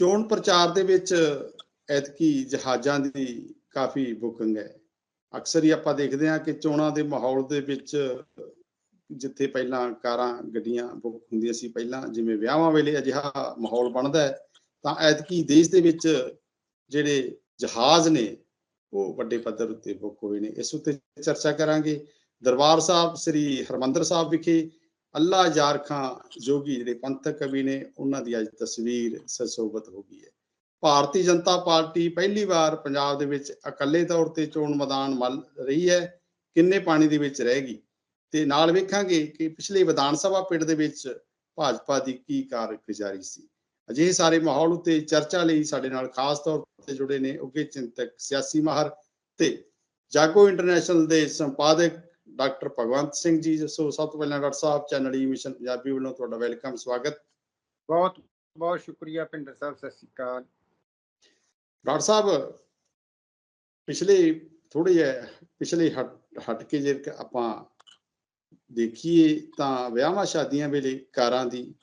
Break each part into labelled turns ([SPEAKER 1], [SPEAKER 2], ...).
[SPEAKER 1] ਚੋਣ ਪ੍ਰਚਾਰ ਦੇ ਵਿੱਚ ਐਤਕੀ ਜਹਾਜ਼ਾਂ ਦੀ ਕਾਫੀ ਬੁਕਿੰਗ ਹੈ। ਅਕਸਰ ਹੀ ਆਪਾਂ ਦੇਖਦੇ ਹਾਂ ਕਿ ਚੋਣਾਂ ਦੇ ਮਾਹੌਲ ਦੇ ਵਿੱਚ ਜਿੱਥੇ ਪਹਿਲਾਂ ਕਾਰਾਂ, ਗੱਡੀਆਂ ਬੁੱਕ ਹੁੰਦੀਆਂ ਸੀ, ਪਹਿਲਾਂ ਜਿਵੇਂ ਵਿਆਹਾਂ ਵੇਲੇ ਅਜਿਹਾ ਮਾਹੌਲ ਬਣਦਾ ਹੈ, ਤਾਂ ਐਤਕੀ ਦੇਸ਼ ਦੇ ਵਿੱਚ ਜਿਹੜੇ ਜਹਾਜ਼ ਨੇ, ਉਹ ਵੱਡੇ ਪੱਧਰ ਉੱਤੇ ਬੁੱਕ ਹੋਏ ਨੇ। ਇਸ ਉੱਤੇ ਚਰਚਾ ਕਰਾਂਗੇ। ਦਰਬਾਰ ਸਾਹਿਬ, ਸ੍ਰੀ ਹਰਮੰਦਰ ਸਾਹਿਬ ਵਿਖੇ ਅੱਲਾ ਯਾਰ ਖਾਂ ਜੋਗੀ ਜਿਹੜੇ ਪੰਥਕ ਕਵੀ ਨੇ, ਉਹਨਾਂ ਦੀ ਅੱਜ ਤਸਵੀਰ ਸਰਸੋਬਤ ਹੋ ਗਈ ਹੈ। ਭਾਰਤੀ ਜਨਤਾ ਪਾਰਟੀ ਪਹਿਲੀ ਵਾਰ ਪੰਜਾਬ ਦੇ ਵਿੱਚ ਇਕੱਲੇ ਤੌਰ ਤੇ ਚੋਣ ਮੈਦਾਨ ਮੱਲ ਰਹੀ ਹੈ। ਕਿੰਨੇ ਪਾਣੀ ਦੇ ਵਿੱਚ ਰਹੇਗੀ ਤੇ ਨਾਲ ਵੇਖਾਂਗੇ ਕਿ ਪਿਛਲੇ ਵਿਧਾਨ ਸਭਾ ਪਿੰਡ ਦੇ ਵਿੱਚ ਭਾਜਪਾ ਦੀ ਕੀ ਕਾਰਗੁਜ਼ਾਰੀ ਸੀ। ਅਜਿਹੇ ਸਾਰੇ ਮਾਹੌਲ ਉੱਤੇ ਚਰਚਾ ਲਈ ਸਾਡੇ ਨਾਲ ਖਾਸ ਤੌਰ ਤੇ ਜੁੜੇ ਨੇ ਉੱਗੇ ਚਿੰਤਕ ਸਿਆਸੀ ਮਾਹਰ ਤੇ ਜਾਗੋ ਇੰਟਰਨੈਸ਼ਨਲ ਦੇ ਸੰਪਾਦਕ ਡਾਕਟਰ ਭਗਵੰਤ ਸਿੰਘ ਜੀ ਸੋ ਸਭ ਤੋਂ ਪਹਿਲਾਂ ਡਾਕਟਰ ਸਾਹਿਬ ਚੈਨਲ ਈ ਮਿਸ਼ਨ ਪੰਜਾਬੀ ਵੱਲੋਂ ਤੁਹਾਡਾ ਵੈਲਕਮ ਸਵਾਗਤ।
[SPEAKER 2] ਬਹੁਤ ਬਹੁਤ ਸ਼ੁਕਰੀਆ ਪਿੰਡਰ ਸਾਹਿਬ ਸਤਿ ਸ਼੍ਰੀ ਅਕਾਲ।
[SPEAKER 1] ਡਾਕਟਰ ਸਾਹਿਬ ਪਿਛਲੇ ਥੋੜੇ ਜਿਹਾ ਪਿਛਲੇ ਹਟ ਕੇ ਜੇ ਆਪਾਂ ਦੇਖੀਏ ਤਾਂ ਵਿਆਹਾਂ ਸ਼ਾਦੀਆਂ ਵੇਲੇ ਕਾਰਾਂ ਦੀ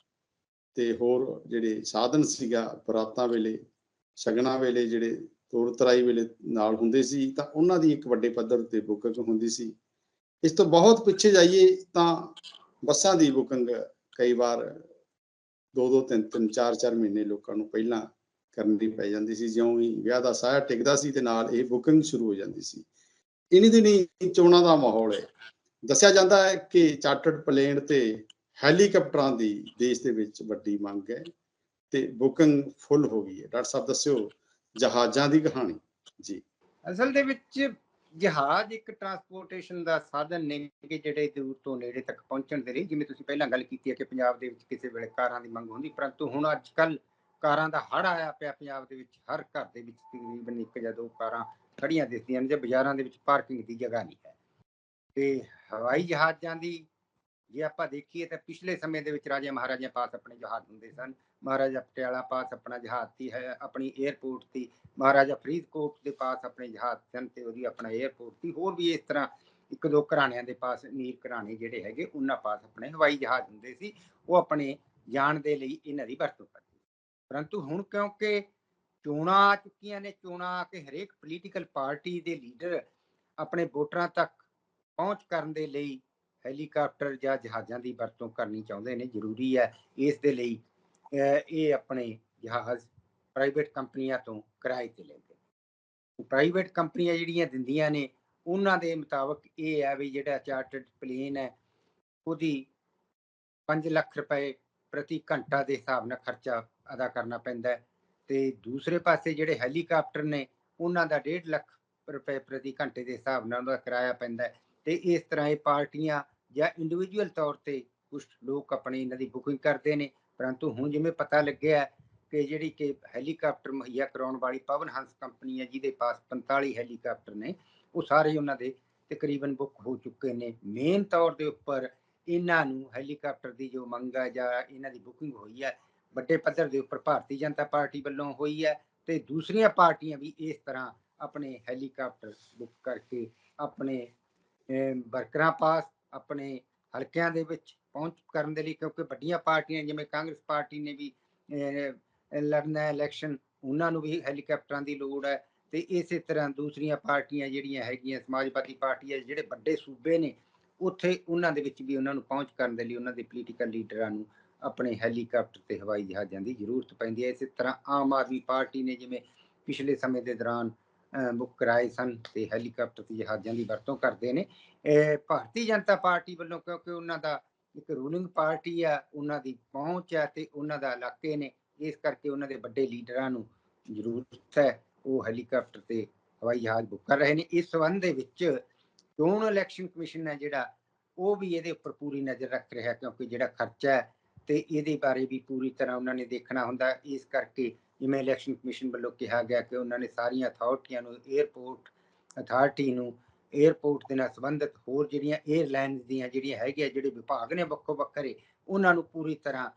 [SPEAKER 1] ਤੇ ਹੋਰ ਜਿਹੜੇ ਸਾਧਨ ਸੀਗਾ ਬਰਾਤਾਂ ਵੇਲੇ ਸ਼ਗਨਾਂ ਵੇਲੇ ਜਿਹੜੇ ਤੋਰ ਤਰਾਈ ਵੇਲੇ ਨਾਲ ਹੁੰਦੇ ਸੀ ਤਾਂ ਉਹਨਾਂ ਦੀ ਇੱਕ ਵੱਡੇ ਪੱਧਰ ਉੱਤੇ ਬੁਕਿੰਗ ਹੁੰਦੀ ਸੀ। ਇਸ ਤੋਂ ਬਹੁਤ ਪਿੱਛੇ ਜਾਈਏ ਤਾਂ ਬੱਸਾਂ ਦੀ ਬੁਕਿੰਗ ਕਈ ਵਾਰ ਦੋ ਦੋ, ਤਿੰਨ ਤਿੰਨ, ਚਾਰ ਚਾਰ ਮਹੀਨੇ ਲੋਕਾਂ ਨੂੰ ਪਹਿਲਾਂ ਕਰਨੀ ਪੈ ਜਾਂਦੀ ਸੀ। ਜਿਉਂ ਹੀ ਵਿਆਹ ਦਾ ਸਾਇਆ ਟਿਕਦਾ ਸੀ ਤੇ ਨਾਲ ਇਹ ਬੁਕਿੰਗ ਸ਼ੁਰੂ ਹੋ ਜਾਂਦੀ ਸੀ। ਇਨੀ ਦਿਨੀ ਚੋਣਾਂ ਦਾ ਮਾਹੌਲ ਹੈ। ਦੱਸਿਆ ਜਾਂਦਾ ਹੈ ਕਿ ਚਾਰਟਰਡ ਪਲੇਨ ਤੇ ਹੈਲੀਕਾਪਟਰਾਂ ਦੀ ਦੇਸ਼ ਦੇ ਵਿੱਚ ਵੱਡੀ ਮੰਗ ਹੈ ਤੇ ਬੁਕਿੰਗ ਫੁੱਲ ਹੋ ਗਈ ਹੈ। ਡਾਕਟਰ ਸਾਹਿਬ, ਦੱਸਿਓ ਜਹਾਜ਼ਾਂ ਦੀ ਕਹਾਣੀ। ਜੀ।
[SPEAKER 2] ਅਸਲ ਦੇ ਵਿੱਚ ਜਹਾਜ਼ ਇੱਕ ਟਰਾਂਸਪੋਰਟੇਸ਼ਨ ਦਾ ਸਾਧਨ ਨੇ ਕਿ ਜਿਹੜੇ ਦੂਰ ਤੋਂ ਨੇੜੇ ਤੱਕ ਪਹੁੰਚਣ ਦੇ ਲਈ, ਜਿਵੇਂ ਤੁਸੀਂ ਪਹਿਲਾਂ ਗੱਲ ਕੀਤੀ ਹੈ ਕਿ ਪੰਜਾਬ ਦੇ ਵਿੱਚ ਕਿਸੇ ਵੇਲੇ ਕਾਰਾਂ ਦੀ ਮੰਗ ਹੁੰਦੀ, ਪਰੰਤੂ ਹੁਣ ਅੱਜ ਕੱਲ ਕਾਰਾਂ ਦਾ ਹੜ ਆਇਆ ਪਿਆ ਪੰਜਾਬ ਦੇ ਵਿੱਚ, ਹਰ ਘਰ ਦੇ ਵਿੱਚ ਤਕਰੀਬਨ ਇੱਕ ਜਾਂ ਦੋ ਕਾਰਾਂ ਖੜੀਆਂ ਦਿਸਦੀਆਂ ਨੇ, ਜੇ ਬਾਜ਼ਾਰਾਂ ਦੇ ਵਿੱਚ ਪਾਰਕਿੰਗ ਦੀ ਜਗ੍ਹਾ ਨਹੀਂ ਹੈ। ਤੇ ਹਵਾਈ ਜਹਾਜ਼ਾਂ ਦੀ ਜੇ ਆਪਾਂ ਦੇਖੀਏ ਤਾਂ ਪਿਛਲੇ ਸਮੇਂ ਦੇ ਵਿੱਚ ਰਾਜੇ ਮਹਾਰਾਜਿਆਂ ਪਾਸ ਆਪਣੇ ਜਹਾਜ਼ ਹੁੰਦੇ ਸਨ। ਮਹਾਰਾਜਾ ਪਟਿਆਲਾ ਪਾਸ ਆਪਣਾ ਜਹਾਜ਼ ਸੀ, ਹੈ ਆਪਣੀ 에ਅਰਪੋਰਟ ਸੀ। ਮਹਾਰਾਜਾ ਫਰੀਦਕੋਟ ਦੇ ਪਾਸ ਆਪਣੇ ਜਹਾਜ਼ ਸਨ ਤੇ ਉਹਦੀ ਆਪਣਾ 에ਅਰਪੋਰਟ ਸੀ। ਹੋਰ ਵੀ ਇਸ ਤਰ੍ਹਾਂ ਇੱਕ ਦੋ ਘਰਾਣਿਆਂ ਦੇ ਪਾਸ ਅਮੀਰ ਘਰਾਣੇ ਜਿਹੜੇ ਹੈਗੇ, ਉਹਨਾਂ ਪਾਸ ਆਪਣੇ ਹਵਾਈ ਜਹਾਜ਼ ਹੁੰਦੇ ਸੀ। ਉਹ ਆਪਣੇ ਜਾਣ ਦੇ ਲਈ ਇਹਨਾਂ ਦੀ ਵਰਤੋਂ ਕਰਦੇ ਪਰੰਤੂ ਹੁਣ ਕਿਉਂਕਿ ਚੋਣਾਂ ਆ ਚੁੱਕੀਆਂ ਨੇ, ਚੋਣਾਂ ਆ ਕੇ ਹਰੇਕ ਪੋਲੀਟੀਕਲ ਪਾਰਟੀ ਦੇ ਲੀਡਰ ਆਪਣੇ ਵੋਟਰਾਂ ਤੱਕ ਪਹੁੰਚ ਕਰਨ ਦੇ ਲਈ ਹੈਲੀਕਾਪਟਰ ਜਾਂ ਜਹਾਜ਼ਾਂ ਦੀ ਵਰਤੋਂ ਕਰਨੀ ਚਾਹੁੰਦੇ ਨੇ, ਜ਼ਰੂਰੀ ਹੈ। ਇਸ ਦੇ ਲਈ ਇਹ ਆਪਣੇ ਜਹਾਜ਼ ਪ੍ਰਾਈਵੇਟ ਕੰਪਨੀਆਂ ਤੋਂ ਕਿਰਾਏ ਤੇ ਲੈਂਦੇ ਨੇ ਪ੍ਰਾਈਵੇਟ ਕੰਪਨੀਆਂ ਜਿਹੜੀਆਂ ਦਿੰਦੀਆਂ ਨੇ, ਉਹਨਾਂ ਦੇ ਮੁਤਾਬਕ ਇਹ ਹੈ ਵੀ ਜਿਹੜਾ ਚਾਰਟਰਡ ਪਲੇਨ ਹੈ, ਉਹਦੀ 5 ਲੱਖ ਰੁਪਏ ਪ੍ਰਤੀ ਘੰਟਾ ਦੇ ਹਿਸਾਬ ਨਾਲ ਖਰਚਾ ਅਦਾ ਕਰਨਾ ਪੈਂਦਾ ਹੈ ਤੇ ਦੂਸਰੇ ਪਾਸੇ ਜਿਹੜੇ ਹੈਲੀਕਾਪਟਰ ਨੇ, ਉਹਨਾਂ ਦਾ 1.5 ਲੱਖ ਰੁਪਏ ਪ੍ਰਤੀ ਘੰਟੇ ਦੇ ਹਿਸਾਬ ਨਾਲ ਉਹਦਾ ਕਿਰਾਇਆ ਪੈਂਦਾ ਤੇ ਇਸ ਤਰ੍ਹਾਂ ਇਹ ਪਾਰਟੀਆਂ ਜਾਂ ਇੰਡੀਵਿਜੂਅਲ ਤੌਰ ਤੇ ਕੁਝ ਲੋਕ ਆਪਣੀ ਇਹਨਾਂ ਦੀ ਬੁਕਿੰਗ ਕਰਦੇ ਨੇ ਪਰੰਤੂ ਹੁਣ ਜਿਵੇਂ ਪਤਾ ਲੱਗਿਆ ਕਿ ਜਿਹੜੀ ਕਿ ਹੈਲੀਕਾਪਟਰ ਮੁਹੱਈਆ ਕਰਾਉਣ ਵਾਲੀ ਪਵਨ ਹੰਸ ਕੰਪਨੀ ਹੈ, ਜਿਹਦੇ ਪਾਸ 45 ਹੈਲੀਕਾਪਟਰ ਨੇ, ਉਹ ਸਾਰੇ ਉਹਨਾਂ ਦੇ ਤਕਰੀਬਨ ਬੁੱਕ ਹੋ ਚੁੱਕੇ ਨੇ। ਮੇਨ ਤੌਰ ਦੇ ਉੱਪਰ ਇਹਨਾਂ ਨੂੰ ਹੈਲੀਕਾਪਟਰ ਦੀ ਜੋ ਮੰਗ ਹੈ ਜਾਂ ਇਹਨਾਂ ਦੀ ਬੁਕਿੰਗ ਹੋਈ ਹੈ, ਵੱਡੇ ਪੱਧਰ ਦੇ ਉੱਪਰ ਭਾਰਤੀ ਜਨਤਾ ਪਾਰਟੀ ਵੱਲੋਂ ਹੋਈ ਹੈ ਤੇ ਦੂਸਰੀਆਂ ਪਾਰਟੀਆਂ ਵੀ ਇਸ ਤਰ੍ਹਾਂ ਆਪਣੇ ਹੈਲੀਕਾਪਟਰ ਬੁੱਕ ਕਰਕੇ ਆਪਣੇ ਵਰਕਰਾਂ ਪਾਸ, ਆਪਣੇ ਹਲਕਿਆਂ ਦੇ ਵਿੱਚ ਪਹੁੰਚ ਕਰਨ ਦੇ ਲਈ, ਕਿਉਂਕਿ ਵੱਡੀਆਂ ਪਾਰਟੀਆਂ ਜਿਵੇਂ ਕਾਂਗਰਸ ਪਾਰਟੀ ਨੇ ਵੀ ਲੜਨਾ ਹੈ ਇਲੈਕਸ਼ਨ ਉਹਨਾਂ ਨੂੰ ਵੀ ਹੈਲੀਕਾਪਟਰਾਂ ਦੀ ਲੋੜ ਹੈ। ਤੇ ਇਸੇ ਤਰ੍ਹਾਂ ਦੂਸਰੀਆਂ ਪਾਰਟੀਆਂ ਜਿਹੜੀਆਂ ਹੈਗੀਆਂ, ਸਮਾਜਵਾਦੀ ਪਾਰਟੀ ਹੈ, ਜਿਹੜੇ ਵੱਡੇ ਸੂਬੇ ਨੇ, ਉੱਥੇ ਉਹਨਾਂ ਦੇ ਵਿੱਚ ਵੀ ਉਹਨਾਂ ਨੂੰ ਪਹੁੰਚ ਕਰਨ ਦੇ ਲਈ ਉਹਨਾਂ ਦੇ ਪੋਲੀਟੀਕਲ ਲੀਡਰਾਂ ਨੂੰ ਆਪਣੇ ਹੈਲੀਕਾਪਟਰ ਤੇ ਹਵਾਈ ਜਹਾਜ਼ਾਂ ਦੀ ਜ਼ਰੂਰਤ ਪੈਂਦੀ ਹੈ। ਇਸੇ ਤਰ੍ਹਾਂ ਆਮ ਆਦਮੀ ਪਾਰਟੀ ਨੇ ਜਿਵੇਂ ਪਿਛਲੇ ਸਮੇਂ ਦੇ ਦੌਰਾਨ ਬੁੱਕ ਕਰਾਏ ਸਨ ਤੇ ਹੈਲੀਕਾਪਟਰ ਤੇ ਜਹਾਜ਼ਾਂ ਦੀ ਵਰਤੋਂ ਕਰਦੇ ਨੇ। ਭਾਰਤੀ ਜਨਤਾ ਪਾਰਟੀ ਵੱਲੋਂ, ਕਿਉਂਕਿ ਉਹਨਾਂ ਦਾ ਇੱਕ ਰੂਲਿੰਗ ਪਾਰਟੀ ਆ, ਉਹਨਾਂ ਦੀ ਪਹੁੰਚ ਆ ਤੇ ਉਹਨਾਂ ਦਾ ਇਲਾਕੇ ਨੇ, ਇਸ ਕਰਕੇ ਉਹਨਾਂ ਦੇ ਵੱਡੇ ਲੀਡਰਾਂ ਨੂੰ ਜ਼ਰੂਰਤ ਹੈ, ਉਹ ਹੈਲੀਕਾਪਟਰ ਤੇ ਹਵਾਈ ਜਹਾਜ਼ ਬੁੱਕ ਕਰ ਰਹੇ ਨੇ। ਇਸ ਸੰਬੰਧ ਦੇ ਵਿੱਚ ਚੋਣ ਇਲੈਕਸ਼ਨ ਕਮਿਸ਼ਨ ਹੈ ਜਿਹੜਾ, ਉਹ ਵੀ ਇਹਦੇ ਉੱਪਰ ਪੂਰੀ ਨਜ਼ਰ ਰੱਖ ਰਿਹਾ ਕਿਉਂਕਿ ਜਿਹੜਾ ਖਰਚਾ ਹੈ ਤੇ ਇਹਦੇ ਬਾਰੇ ਵੀ ਪੂਰੀ ਤਰ੍ਹਾਂ ਉਹਨਾਂ ਨੇ ਦੇਖਣਾ ਹੁੰਦਾ। ਇਸ ਕਰਕੇ ਜਿਵੇਂ ਇਲੈਕਸ਼ਨ ਕਮਿਸ਼ਨ ਵੱਲੋਂ ਕਿਹਾ ਗਿਆ ਕਿ ਉਹਨਾਂ ਨੇ ਸਾਰੀਆਂ ਅਥਾਰਟੀਆਂ ਨੂੰ 에ਅਰਪੋਰਟ ਅਥਾਰਟੀ ਨੂੰ 에ਅਰਪੋਰਟ ਦੇ ਨਾਲ ਸੰਬੰਧਿਤ ਹੋਰ ਜਿਹੜੀਆਂ 에ਅਰਲਾਈਨਸ ਦੀਆਂ ਜਿਹੜੀਆਂ ਹੈਗੀਆਂ, ਜਿਹੜੇ ਵਿਭਾਗ ਨੇ ਵੱਖੋ ਵੱਖਰੇ, ਉਹਨਾਂ ਨੂੰ ਪੂਰੀ ਤਰ੍ਹਾਂ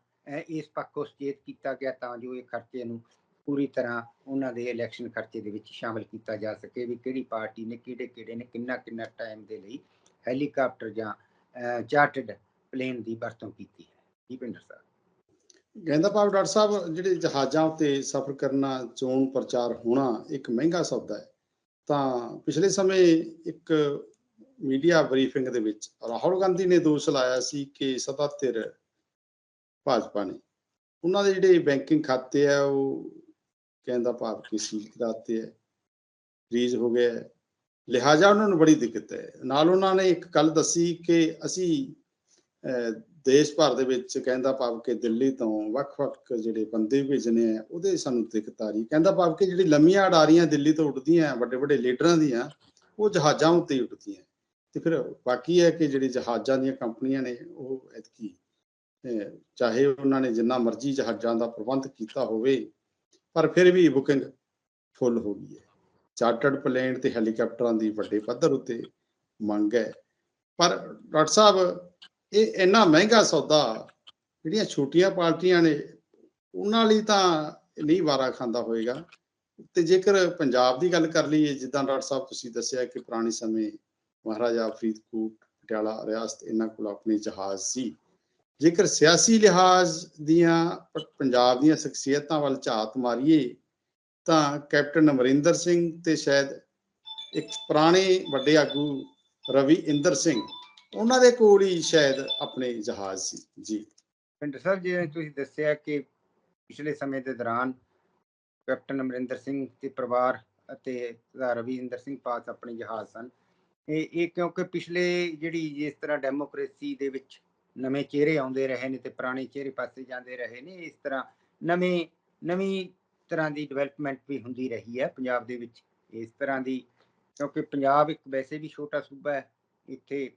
[SPEAKER 2] ਇਸ ਪੱਖੋਂ ਸੁਚੇਤ ਕੀਤਾ ਗਿਆ ਤਾਂ ਜੋ ਇਹ ਖਰਚੇ ਨੂੰ ਪੂਰੀ ਤਰ੍ਹਾਂ ਉਹਨਾਂ ਦੇ ਇਲੈਕਸ਼ਨ ਖਰਚੇ ਦੇ ਵਿੱਚ ਸ਼ਾਮਲ ਕੀਤਾ ਜਾ ਸਕੇ ਵੀ ਕਿਹੜੀ ਪਾਰਟੀ ਨੇ, ਕਿਹੜੇ ਕਿਹੜੇ ਨੇ, ਕਿੰਨਾ ਕਿੰਨਾ ਟਾਈਮ ਦੇ ਲਈ ਹੈਲੀਕਾਪਟਰ ਜਾਂ ਚਾਰਟਰਡ ਪਲੇਨ ਦੀ ਵਰਤੋਂ ਕੀਤੀ ਹੈ। ਜੀ ਪਿੰਡਰ ਸਾਹਿਬ
[SPEAKER 1] ਕਹਿੰਦਾ ਭਾਵ ਡਾਕਟਰ ਸਾਹਿਬ, ਜਿਹੜੇ ਜਹਾਜ਼ਾਂ ਉੱਤੇ ਸਫ਼ਰ ਕਰਨਾ, ਚੋਣ ਪ੍ਰਚਾਰ ਹੋਣਾ, ਇੱਕ ਮਹਿੰਗਾ ਸੌਦਾ ਹੈ। ਤਾਂ ਪਿਛਲੇ ਸਮੇਂ ਇੱਕ ਮੀਡੀਆ ਬਰੀਫਿੰਗ ਦੇ ਵਿੱਚ ਰਾਹੁਲ ਗਾਂਧੀ ਨੇ ਦੋਸ਼ ਲਾਇਆ ਸੀ ਕਿ ਸਦਾ ਧਿਰ ਭਾਜਪਾ ਨੇ। ਉਹਨਾਂ ਦੇ ਜਿਹੜੇ ਬੈਂਕਿੰਗ ਖਾਤੇ ਆ ਉਹ ਕਹਿੰਦਾ ਭਾਵ ਕਿ ਸੀਲ ਕਰਾਤੇ ਹੈ। ਫ੍ਰੀਜ਼ ਹੋ ਗਿਆ ਹੈ। ਲਿਹਾਜ਼ਾ ਉਹਨਾਂ ਨੂੰ ਬੜੀ ਦਿੱਕਤ ਹੈ। ਨਾਲ ਉਹਨਾਂ ਨੇ ਇੱਕ ਗੱਲ ਦੱਸੀ ਕਿ ਅਸੀਂ ਅਹ, ਦੇਸ਼ ਭਰ ਦੇ ਵਿੱਚ ਕਹਿੰਦਾ ਭਾਵ ਕਿ ਦਿੱਲੀ ਤੋਂ ਵੱਖ-ਵੱਖ ਜਿਹੜੇ ਬੰਦੇ ਭੇਜਣੇ ਆ, ਉਹਦੇ ਸਾਨੂੰ ਦਿੱਕਤ ਆ ਰਹੀ ਕਹਿੰਦਾ ਭਾਵ ਕਿ ਜਿਹੜੀ ਲੰਮੀਆਂ ਅਡਾਰੀਆਂ ਦਿੱਲੀ ਤੋਂ ਉੱਡਦੀਆਂ, ਵੱਡੇ ਵੱਡੇ ਲੀਡਰਾਂ ਦੀਆਂ, ਉਹ ਜਹਾਜ਼ਾਂ ਉੱਤੇ ਉੱਡਦੀਆਂ। ਤੇ ਫਿਰ ਬਾਕੀ ਹੈ ਕਿ ਜਿਹੜੀ ਜਹਾਜ਼ਾਂ ਦੀਆਂ ਕੰਪਨੀਆਂ ਨੇ, ਉਹ ਐਤਕੀ ਚਾਹੇ ਉਹਨਾਂ ਨੇ ਜਿੰਨਾ ਮਰਜ਼ੀ ਜਹਾਜ਼ਾਂ ਦਾ ਪ੍ਰਬੰਧ ਕੀਤਾ ਹੋਵੇ, ਪਰ ਫਿਰ ਵੀ ਬੁਕਿੰਗ ਫੁੱਲ ਹੋ ਗਈ ਹੈ। ਚਾਰਟਰਡ ਪਲੇਨ ਤੇ ਹੈਲੀਕਾਪਟਰਾਂ ਦੀ ਵੱਡੇ ਪੱਧਰ ਉੱਤੇ ਮੰਗ ਹੈ। ਪਰ ਡਾਕਟਰ ਸਾਹਿਬ ਇਹ ਇੰਨਾ ਮਹਿੰਗਾ ਸੌਦਾ ਜਿਹੜੀਆਂ ਛੋਟੀਆਂ ਪਾਰਟੀਆਂ ਨੇ, ਉਹਨਾਂ ਲਈ ਤਾਂ ਨਹੀਂ ਵਾਰਾ ਖਾਂਦਾ ਹੋਏਗਾ। ਤੇ ਜੇਕਰ ਪੰਜਾਬ ਦੀ ਗੱਲ ਕਰ ਲਈਏ, ਜਿੱਦਾਂ ਡਾਕਟਰ ਸਾਹਿਬ ਤੁਸੀਂ ਦੱਸਿਆ ਕਿ ਪੁਰਾਣੇ ਸਮੇਂ ਮਹਾਰਾਜਾ ਫਰੀਦਕੋਟ, ਪਟਿਆਲਾ, ਰਿਆਸਤ ਇਹਨਾਂ ਕੋਲ ਆਪਣੇ ਜਹਾਜ਼ ਸੀ। ਜੇਕਰ ਸਿਆਸੀ ਲਿਹਾਜ਼ ਦੀਆਂ ਪੰਜਾਬ ਦੀਆਂ ਸ਼ਖਸੀਅਤਾਂ ਵੱਲ ਝਾਤ ਮਾਰੀਏ, ਤਾਂ ਕੈਪਟਨ ਅਮਰਿੰਦਰ ਸਿੰਘ ਤੇ ਸ਼ਾਇਦ ਇੱਕ ਪੁਰਾਣੇ ਵੱਡੇ ਆਗੂ ਰਵੀ ਇੰਦਰ ਸਿੰਘ ਉਹਨਾਂ ਦੇ ਕੋਲ ਹੀ ਸ਼ਾਇਦ ਆਪਣੇ ਜਹਾਜ਼ ਸੀ, ਜੀ।
[SPEAKER 2] ਪਿੰਡ ਸਾਹਿਬ, ਜਿਵੇਂ ਤੁਸੀਂ ਦੱਸਿਆ ਕਿ ਪਿਛਲੇ ਸਮੇਂ ਦੇ ਦੌਰਾਨ ਕੈਪਟਨ ਅਮਰਿੰਦਰ ਸਿੰਘ ਤੇ ਪਰਿਵਾਰ ਅਤੇ ਸਰਦਾਰ ਰਵਿੰਦਰ ਸਿੰਘ ਪਾਸ ਆਪਣੇ ਜਹਾਜ਼ ਸਨ। ਇਹ ਇਹ ਕਿਉਂਕਿ ਪਿਛਲੇ ਜਿਹੜੀ ਜਿਸ ਤਰ੍ਹਾਂ ਡੈਮੋਕ੍ਰੇਸੀ ਦੇ ਵਿੱਚ ਨਵੇਂ ਚਿਹਰੇ ਆਉਂਦੇ ਰਹੇ ਨੇ ਤੇ ਪੁਰਾਣੇ ਚਿਹਰੇ ਪਾਸੇ ਜਾਂਦੇ ਰਹੇ ਨੇ, ਇਸ ਤਰ੍ਹਾਂ ਨਵੇਂ, ਨਵੀਂ ਤਰ੍ਹਾਂ ਦੀ ਡਿਵੈਲਪਮੈਂਟ ਵੀ ਹੁੰਦੀ ਰਹੀ ਹੈ ਪੰਜਾਬ ਦੇ ਵਿੱਚ। ਇਸ ਤਰ੍ਹਾਂ ਦੀ, ਕਿਉਂਕਿ ਪੰਜਾਬ ਇੱਕ ਵੈਸੇ ਵੀ ਛੋਟਾ ਸੂਬਾ ਹੈ, ਇੱਥੇ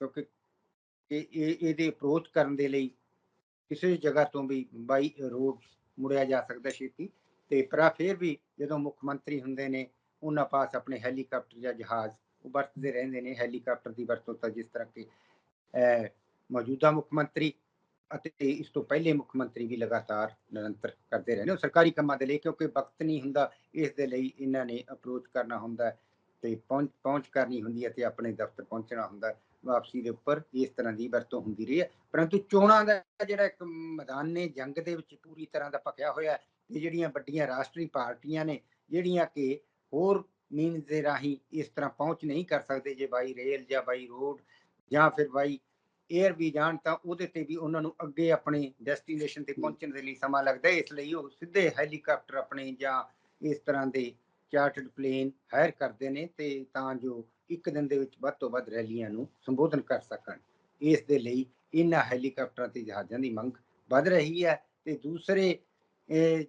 [SPEAKER 2] ਕਿਉਂਕਿ ਇਹ ਇਹ, ਇਹਦੇ ਅਪਰੋਚ ਕਰਨ ਦੇ ਲਈ ਕਿਸੇ ਜਗ੍ਹਾ ਤੋਂ ਵੀ ਬਾਈ ਰੋਡ ਮੁੜਿਆ ਜਾ ਸਕਦਾ ਛੇਤੀ ਤੇ ਪਰ ਫਿਰ ਵੀ ਜਦੋਂ ਮੁੱਖ ਮੰਤਰੀ ਹੁੰਦੇ ਨੇ, ਉਹਨਾਂ ਪਾਸ ਆਪਣੇ ਹੈਲੀਕਾਪਟਰ ਜਾਂ ਜਹਾਜ਼ ਉਹ ਵਰਤਦੇ ਰਹਿੰਦੇ ਨੇ, ਹੈਲੀਕਾਪਟਰ ਦੀ ਵਰਤੋਂ ਤਾਂ ਜਿਸ ਤਰ੍ਹਾਂ ਕਿ ਮੌਜੂਦਾ ਮੁੱਖ ਮੰਤਰੀ ਅਤੇ ਇਸ ਤੋਂ ਪਹਿਲੇ ਮੁੱਖ ਮੰਤਰੀ ਵੀ ਲਗਾਤਾਰ ਨਿਰੰਤਰ ਕਰਦੇ ਰਹੇ ਨੇ, ਉਹ ਸਰਕਾਰੀ ਕੰਮਾਂ ਦੇ ਲਈ ਕਿਉਂਕਿ ਵਕਤ ਨਹੀਂ ਹੁੰਦਾ, ਇਸ ਦੇ ਲਈ ਇਹਨਾਂ ਨੇ ਅਪਰੋਚ ਕਰਨਾ ਹੁੰਦਾ ਤੇ ਪਹੁੰਚ ਪਹੁੰਚ ਕਰਨੀ ਹੁੰਦੀ ਹੈ ਤੇ ਆਪਣੇ ਦਫ਼ਤਰ ਪਹੁੰਚਣਾ ਹੁੰਦਾ ਵਾਪਸੀ ਦੇ ਉੱਪਰ ਇਸ ਤਰ੍ਹਾਂ ਦੀ ਵਰਤੋਂ ਹੁੰਦੀ ਰਹੀ ਹੈ। ਪਰੰਤੂ ਚੋਣਾਂ ਦਾ ਜਿਹੜਾ ਇੱਕ ਮੈਦਾਨ ਨੇ ਜੰਗ ਦੇ ਵਿੱਚ ਪੂਰੀ ਤਰ੍ਹਾਂ ਦਾ ਭਖਿਆ ਹੋਇਆ ਹੈ ਤੇ ਜਿਹੜੀਆਂ ਵੱਡੀਆਂ ਰਾਸ਼ਟਰੀ ਪਾਰਟੀਆਂ ਨੇ ਜਿਹੜੀਆਂ ਕਿ ਹੋਰ ਮੀਨਸ ਦੇ ਰਾਹੀਂ ਇਸ ਤਰ੍ਹਾਂ ਪਹੁੰਚ ਨਹੀਂ ਕਰ ਸਕਦੇ ਜੇ ਬਾਈ ਰੇਲ ਜਾਂ ਬਾਈ ਰੋਡ ਜਾਂ ਫਿਰ ਬਾਈ 에ਅਰ ਵੀ ਜਾਣ ਤਾਂ ਉਹਦੇ ਤੇ ਵੀ ਉਹਨਾਂ ਨੂੰ ਅੱਗੇ ਆਪਣੇ ਡੈਸਟੀਨੇਸ਼ਨ ਤੇ ਪਹੁੰਚਣ ਦੇ ਲਈ ਸਮਾਂ ਲੱਗਦਾ ਇਸ ਲਈ ਉਹ ਸਿੱਧੇ ਹੈਲੀਕਾਪਟਰ ਆਪਣੇ ਜਾਂ ਇਸ ਤਰ੍ਹਾਂ ਦੇ ਚਾਰਟਰਡ ਪਲੇਨ ਹਾਇਰ ਕਰਦੇ ਨੇ ਤੇ ਤਾਂ ਜੋ ਇੱਕ ਦਿਨ ਦੇ ਵਿੱਚ ਵੱਧ ਤੋਂ ਵੱਧ ਰੈਲੀਆਂ ਨੂੰ ਸੰਬੋਧਨ ਕਰ ਸਕਣ। ਇਸ ਦੇ ਲਈ ਇਹਨਾਂ ਹੈਲੀਕਾਪਟਰਾਂ ਤੇ ਜਹਾਜ਼ਾਂ ਦੀ ਮੰਗ ਵੱਧ ਰਹੀ ਹੈ ਤੇ ਦੂਸਰੇ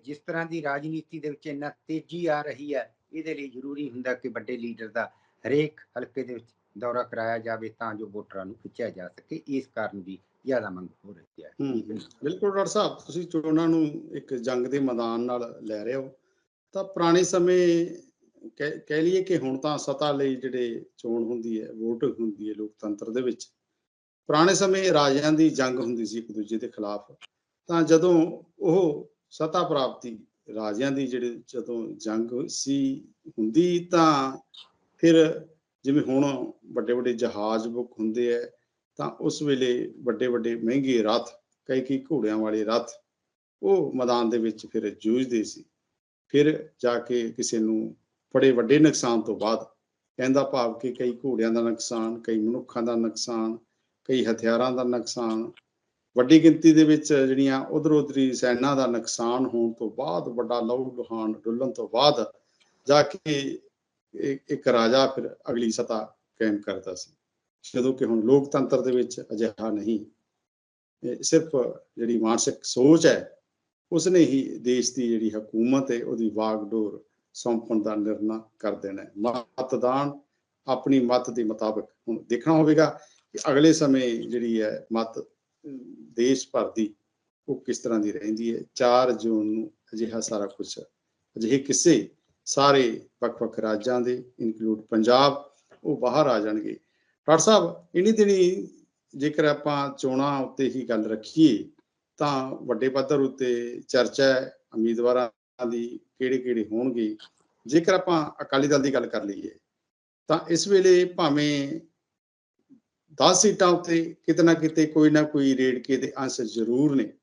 [SPEAKER 2] ਜਿਸ ਤਰ੍ਹਾਂ ਦੀ ਰਾਜਨੀਤੀ ਦੇ ਵਿੱਚ ਇੰਨਾ ਤੇਜ਼ੀ ਆ ਰਹੀ ਹੈ ਇਹਦੇ ਲਈ ਜ਼ਰੂਰੀ ਹੁੰਦਾ ਕਿ ਵੱਡੇ ਲੀਡਰ ਦਾ ਹਰੇਕ ਹਲਕੇ ਦੇ ਵਿੱਚ ਦੌਰਾ ਕਰਾਇਆ ਜਾਵੇ ਤਾਂ ਜੋ ਵੋਟਰਾਂ ਨੂੰ ਖਿੱਚਿਆ ਜਾ ਸਕੇ। ਇਸ ਕਾਰਨ ਵੀ ਜ਼ਿਆਦਾ ਮੰਗ ਹੋ ਰਹੀ ਹੂੰ।
[SPEAKER 1] ਬਿਲਕੁਲ ਡਾਕਟਰ ਸਾਹਿਬ ਤੁਸੀਂ ਚੋਣਾਂ ਨੂੰ ਇੱਕ ਜੰਗ ਦੇ ਮੈਦਾਨ ਨਾਲ ਲੈ ਰਹੇ ਹੋ। ਤਾਂ ਪੁਰਾਣੇ ਸਮੇਂ ਕਹਿ ਕਹਿ ਲਈਏ ਕਿ ਹੁਣ ਤਾਂ ਸਤਾ ਲਈ ਜਿਹੜੇ ਚੋਣ ਹੁੰਦੀ ਹੈ, ਵੋਟ ਹੁੰਦੀ ਹੈ ਲੋਕਤੰਤਰ ਦੇ ਵਿੱਚ। ਪੁਰਾਣੇ ਸਮੇਂ ਰਾਜਿਆਂ ਦੀ ਜੰਗ ਹੁੰਦੀ ਸੀ ਇੱਕ ਦੂਜੇ ਦੇ ਖਿਲਾਫ। ਤਾਂ ਜਦੋਂ ਉਹ ਸਤਾ ਪ੍ਰਾਪਤੀ ਰਾਜਿਆਂ ਦੀ ਜਿਹੜੇ ਜਦੋਂ ਜੰਗ ਸੀ ਹੁੰਦੀ ਤਾਂ ਫਿਰ ਜਿਵੇਂ ਹੁਣ ਵੱਡੇ ਵੱਡੇ ਜਹਾਜ਼ ਬੁੱਕ ਹੁੰਦੇ ਆ ਤਾਂ ਉਸ ਵੇਲੇ ਵੱਡੇ ਵੱਡੇ ਮਹਿੰਗੇ ਰੱਥ ਕਈ ਕਈ ਘੋੜਿਆਂ ਵਾਲੇ ਰੱਥ, ਉਹ ਮੈਦਾਨ ਦੇ ਵਿੱਚ ਫਿਰ ਜੂਝਦੇ ਸੀ। ਫਿਰ ਜਾ ਕੇ ਕਿਸੇ ਨੂੰ ਬੜੇ ਵੱਡੇ ਨੁਕਸਾਨ ਤੋਂ ਬਾਅਦ। ਕਹਿੰਦਾ ਭਾਵ ਕਿ ਕਈ ਘੋੜਿਆਂ ਦਾ ਨੁਕਸਾਨ, ਕਈ ਮਨੁੱਖਾਂ ਦਾ ਨੁਕਸਾਨ, ਕਈ ਹਥਿਆਰਾਂ ਦਾ ਨੁਕਸਾਨ। ਵੱਡੀ ਗਿਣਤੀ ਦੇ ਵਿੱਚ ਜਿਹੜੀਆਂ ਉਧਰ ਉਧਰੀ ਸੈਨਾ ਦਾ ਨੁਕਸਾਨ ਹੋਣ ਤੋਂ ਬਾਅਦ ਵੱਡਾ ਲਹੂ ਲੁਹਾਨ ਡੁੱਲਣ ਤੋਂ ਬਾਅਦ ਜਾ ਕੇ ਇੱਕ ਰਾਜਾ ਫਿਰ ਅਗਲੀ ਸਤਾ ਕਾਇਮ ਕਰਦਾ ਸੀ। ਜਦੋਂ ਕਿ ਹੁਣ ਲੋਕਤੰਤਰ ਦੇ ਵਿੱਚ ਅਜਿਹਾ ਨਹੀਂ। ਸਿਰਫ ਜਿਹੜੀ ਮਾਨਸਿਕ ਸੋਚ ਹੈ, ਉਸਨੇ ਹੀ ਦੇਸ਼ ਦੀ ਜਿਹੜੀ ਹਕੂਮਤ ਹੈ, ਉਹਦੀ ਵਾਗਡੋਰ ਸੌਂਪਣ ਦਾ ਨਿਰਣਾ ਕਰ ਦੇਣਾ ਹੈ। ਮਤਦਾਨ ਆਪਣੀ ਮਤ ਦੇ ਮੁਤਾਬਕ ਹੁਣ ਦੇਖਣਾ ਹੋਵੇਗਾ ਕਿ ਅਗਲੇ ਸਮੇਂ ਜਿਹੜੀ ਹੈ ਮਤ ਦੇਸ਼ ਭਰ ਦੀ ਉਹ ਕਿਸ ਤਰ੍ਹਾਂ ਦੀ ਰਹਿੰਦੀ ਹੈ। 4 ਜੂਨ ਨੂੰ ਅਜਿਹਾ ਸਾਰਾ ਕੁਝ ਅਜਿਹੇ ਕਿਸੇ ਸਾਰੇ ਵੱਖ-ਵੱਖ ਰਾਜਾਂ ਦੇ ਇਨਕਲੂਡ ਪੰਜਾਬ, ਉਹ ਬਾਹਰ ਆ ਜਾਣਗੇ। ਡਾਕਟਰ ਸਾਹਿਬ, ਇਨੀ ਦਿਨੀ ਜੇਕਰ ਆਪਾਂ ਚੋਣਾਂ ਉੱਤੇ ਹੀ ਗੱਲ ਰੱਖੀਏ ਤਾਂ ਵੱਡੇ ਪੱਧਰ ਉੱਤੇ ਚਰਚਾ ਹੈ, ਉਮੀਦਵਾਰਾਂ ਦੀ ਕਿਹੜੇ ਕਿਹੜੇ ਹੋਣਗੇ, ਜੇਕਰ ਆਪਾਂ ਅਕਾਲੀ ਦਲ ਦੀ ਗੱਲ ਕਰ ਲਈਏ, ਤਾਂ ਇਸ ਵੇਲੇ ਭਾਵੇਂ 10 ਸੀਟਾਂ ਉੱਤੇ ਕਿਤੇ ਨਾ ਕਿਤੇ ਕੋਈ ਨਾ ਕੋਈ ਰੇੜਕੇ ਦੇ ਅੰਸ਼ ਜ਼ਰੂਰ ਨੇ,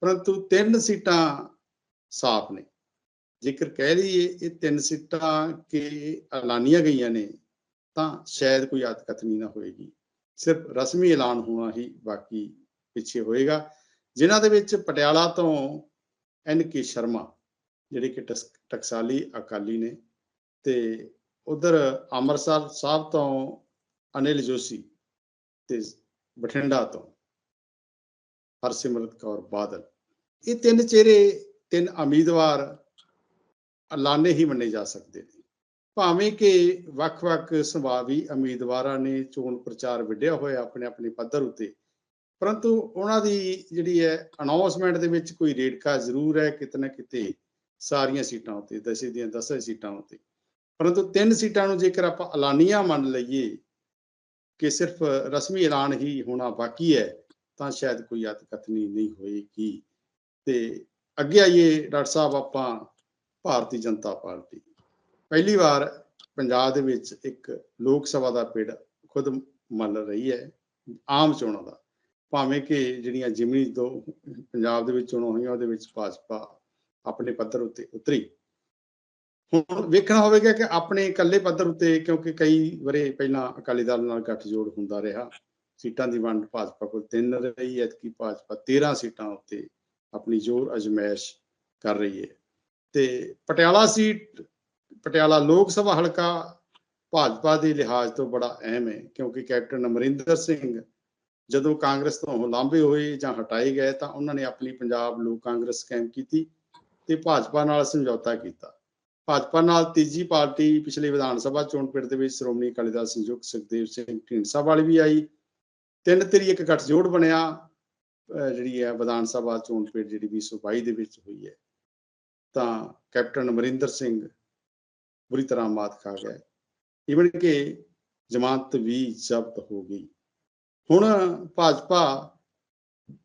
[SPEAKER 1] ਪਰੰਤੂ ਤਿੰਨ ਸੀਟਾਂ ਸਾਫ਼ ਨੇ। ਜੇਕਰ ਕਹਿ ਲਈਏ ਇਹ ਤਿੰਨ ਸੀਟਾਂ ਕਿ ਐਲਾਨੀਆਂ ਗਈਆਂ ਨੇ, ਤਾਂ ਸ਼ਾਇਦ ਕੋਈ ਅਤਕਥਨੀ ਨਾ ਹੋਏਗੀ। ਸਿਰਫ ਰਸਮੀ ਐਲਾਨ ਹੋਣਾ ਹੀ ਬਾਕੀ ਪਿੱਛੇ ਹੋਏਗਾ, ਜਿਨ੍ਹਾਂ ਦੇ ਵਿੱਚ ਪਟਿਆਲਾ ਤੋਂ ਐਨ ਕੇ ਸ਼ਰਮਾ ਜਿਹੜੇ ਕਿ ਟਸ- ਟਕਸਾਲੀ ਅਕਾਲੀ ਨੇ ਤੇ ਉਧਰ ਅੰਮ੍ਰਿਤਸਰ ਸਾਹਿਬ ਤੋਂ ਅਨਿਲ ਜੋਸ਼ੀ ਤੇ ਬਠਿੰਡਾ ਤੋਂ ਹਰਸਿਮਰਤ ਕੌਰ ਬਾਦਲ। ਇਹ ਤਿੰਨ ਚਿਹਰੇ, ਤਿੰਨ ਉਮੀਦਵਾਰ ਐਲਾਨੇ ਹੀ ਮੰਨੇ ਜਾ ਸਕਦੇ ਨੇ। ਭਾਵੇਂ ਕਿ ਵੱਖ-ਵੱਖ ਸੰਭਾਵੀ ਉਮੀਦਵਾਰਾਂ ਨੇ ਚੋਣ ਪ੍ਰਚਾਰ ਵਿੱਢਿਆ ਹੋਇਆ ਆਪਣੇ ਆਪਣੇ ਪੱਧਰ ਉੱਤੇ, ਪਰੰਤੂ ਉਹਨਾਂ ਦੀ ਜਿਹੜੀ ਹੈ ਅਨਾਉਂਸਮੈਂਟ ਦੇ ਵਿੱਚ ਕੋਈ ਰੇੜਕਾ ਜ਼ਰੂਰ ਹੈ ਕਿਤੇ ਨਾ ਕਿਤੇ ਸਾਰੀਆਂ ਸੀਟਾਂ ਉੱਤੇ, ਦਸੇ ਦੀਆਂ ਦਸਾਂ ਸੀਟਾਂ ਉੱਤੇ। ਪਰੰਤੂ ਤਿੰਨ ਸੀਟਾਂ ਨੂੰ ਜੇਕਰ ਆਪਾਂ ਐਲਾਨੀਆਂ ਮੰਨ ਲਈਏ ਕਿ ਸਿਰਫ ਰਸਮੀ ਐਲਾਨ ਹੀ ਹੋਣਾ ਬਾਕੀ ਹੈ, ਤਾਂ ਸ਼ਾਇਦ ਕੋਈ ਅਤਕਥਨੀ ਨਹੀਂ ਹੋਏਗੀ। ਤੇ ਅੱਗੇ ਆਈਏ ਡਾਕਟਰ ਸਾਹਿਬ, ਆਪਾਂ ਭਾਰਤੀ ਜਨਤਾ ਪਾਰਟੀ। ਪਹਿਲੀ ਵਾਰ ਪੰਜਾਬ ਦੇ ਵਿੱਚ ਇੱਕ ਲੋਕ ਸਭਾ ਦਾ ਪਿੜ ਖੁਦ ਮੰਨ ਰਹੀ ਹੈ, ਆਮ ਚੋਣਾਂ ਦਾ। ਭਾਵੇਂ ਕਿ ਜਿਹੜੀਆਂ ਜਿਮਨੀ ਦੋ ਪੰਜਾਬ ਦੇ ਵਿੱਚ ਚੋਣਾਂ ਹੋਈਆਂ, ਉਹਦੇ ਵਿੱਚ ਭਾਜਪਾ ਆਪਣੇ ਪੱਧਰ ਉੱਤੇ ਉਤਰੀ। ਹੁਣ ਵੇਖਣਾ ਹੋਵੇਗਾ ਕਿ ਆਪਣੇ ਇਕੱਲੇ ਪੱਧਰ ਉੱਤੇ ਕਿਉਂਕਿ ਕਈ ਵਰੇ ਪਹਿਲਾਂ ਅਕਾਲੀ ਦਲ ਨਾਲ ਗੱਠਜੋੜ ਹੁੰਦਾ ਰਿਹਾ। ਸੀਟਾਂ ਦੀ ਵੰਡ ਭਾਜਪਾ ਕੋਲ ਤਿੰਨ ਰਹੀ ਹੈ ਕਿ ਭਾਜਪਾ 13 ਸੀਟਾਂ ਉੱਤੇ ਆਪਣੀ ਜ਼ੋਰ ਅਜਮੈਸ਼ ਕਰ ਰਹੀ ਹੈ। ਤੇ ਪਟਿਆਲਾ ਸੀਟ, ਪਟਿਆਲਾ ਲੋਕ ਸਭਾ ਹਲਕਾ ਭਾਜਪਾ ਦੇ ਲਿਹਾਜ਼ ਤੋਂ ਬੜਾ ਅਹਿਮ ਹੈ ਕਿਉਂਕਿ ਕੈਪਟਨ ਅਮਰਿੰਦਰ ਸਿੰਘ ਜਦੋਂ ਕਾਂਗਰਸ ਤੋਂ ਲਾਂਭੇ ਹੋਏ ਜਾਂ ਹਟਾਏ ਗਏ ਤਾਂ ਉਹਨਾਂ ਨੇ ਆਪਣੀ ਪੰਜਾਬ ਲੋਕ ਕਾਂਗਰਸ ਕਾਇਮ ਕੀਤੀ। ਤੇ ਭਾਜਪਾ ਨਾਲ ਸਮਝੌਤਾ ਕੀਤਾ। ਭਾਜਪਾ ਨਾਲ ਤੀਜੀ ਪਾਰਟੀ ਪਿਛਲੇ ਵਿਧਾਨ ਸਭਾ ਚੋਣ ਪਿੰਡ ਦੇ ਵਿੱਚ ਸ਼੍ਰੋਮਣੀ ਅਕਾਲੀ ਦਲ ਸੰਯੁਕਤ ਸੁਖਦੇਵ ਸਿੰਘ ਢੀਂਡਸਾ ਵਾਲੀ ਵੀ ਆਈ। ਤਿੰਨ ਤਰੀ ਇੱਕ ਗੱਠਜੋੜ ਬਣਿਆ ਜਿਹੜੀ ਹੈ ਵਿਧਾਨ ਸਭਾ ਚੋਣ ਪਿੰਡ ਜਿਹੜੀ 2022 ਦੇ ਵਿੱਚ ਹੋਈ ਹੈ। ਤਾਂ ਕੈਪਟਨ ਅਮਰਿੰਦਰ ਸਿੰਘ ਬੁਰੀ ਤਰ੍ਹਾਂ ਮਾਤ ਖਾ ਗਿਆ। ਇਵਨ ਕਿ ਜ਼ਮਾਨਤ ਵੀ ਜ਼ਬਤ ਹੋ ਗਈ। ਹੁਣ ਭਾਜਪਾ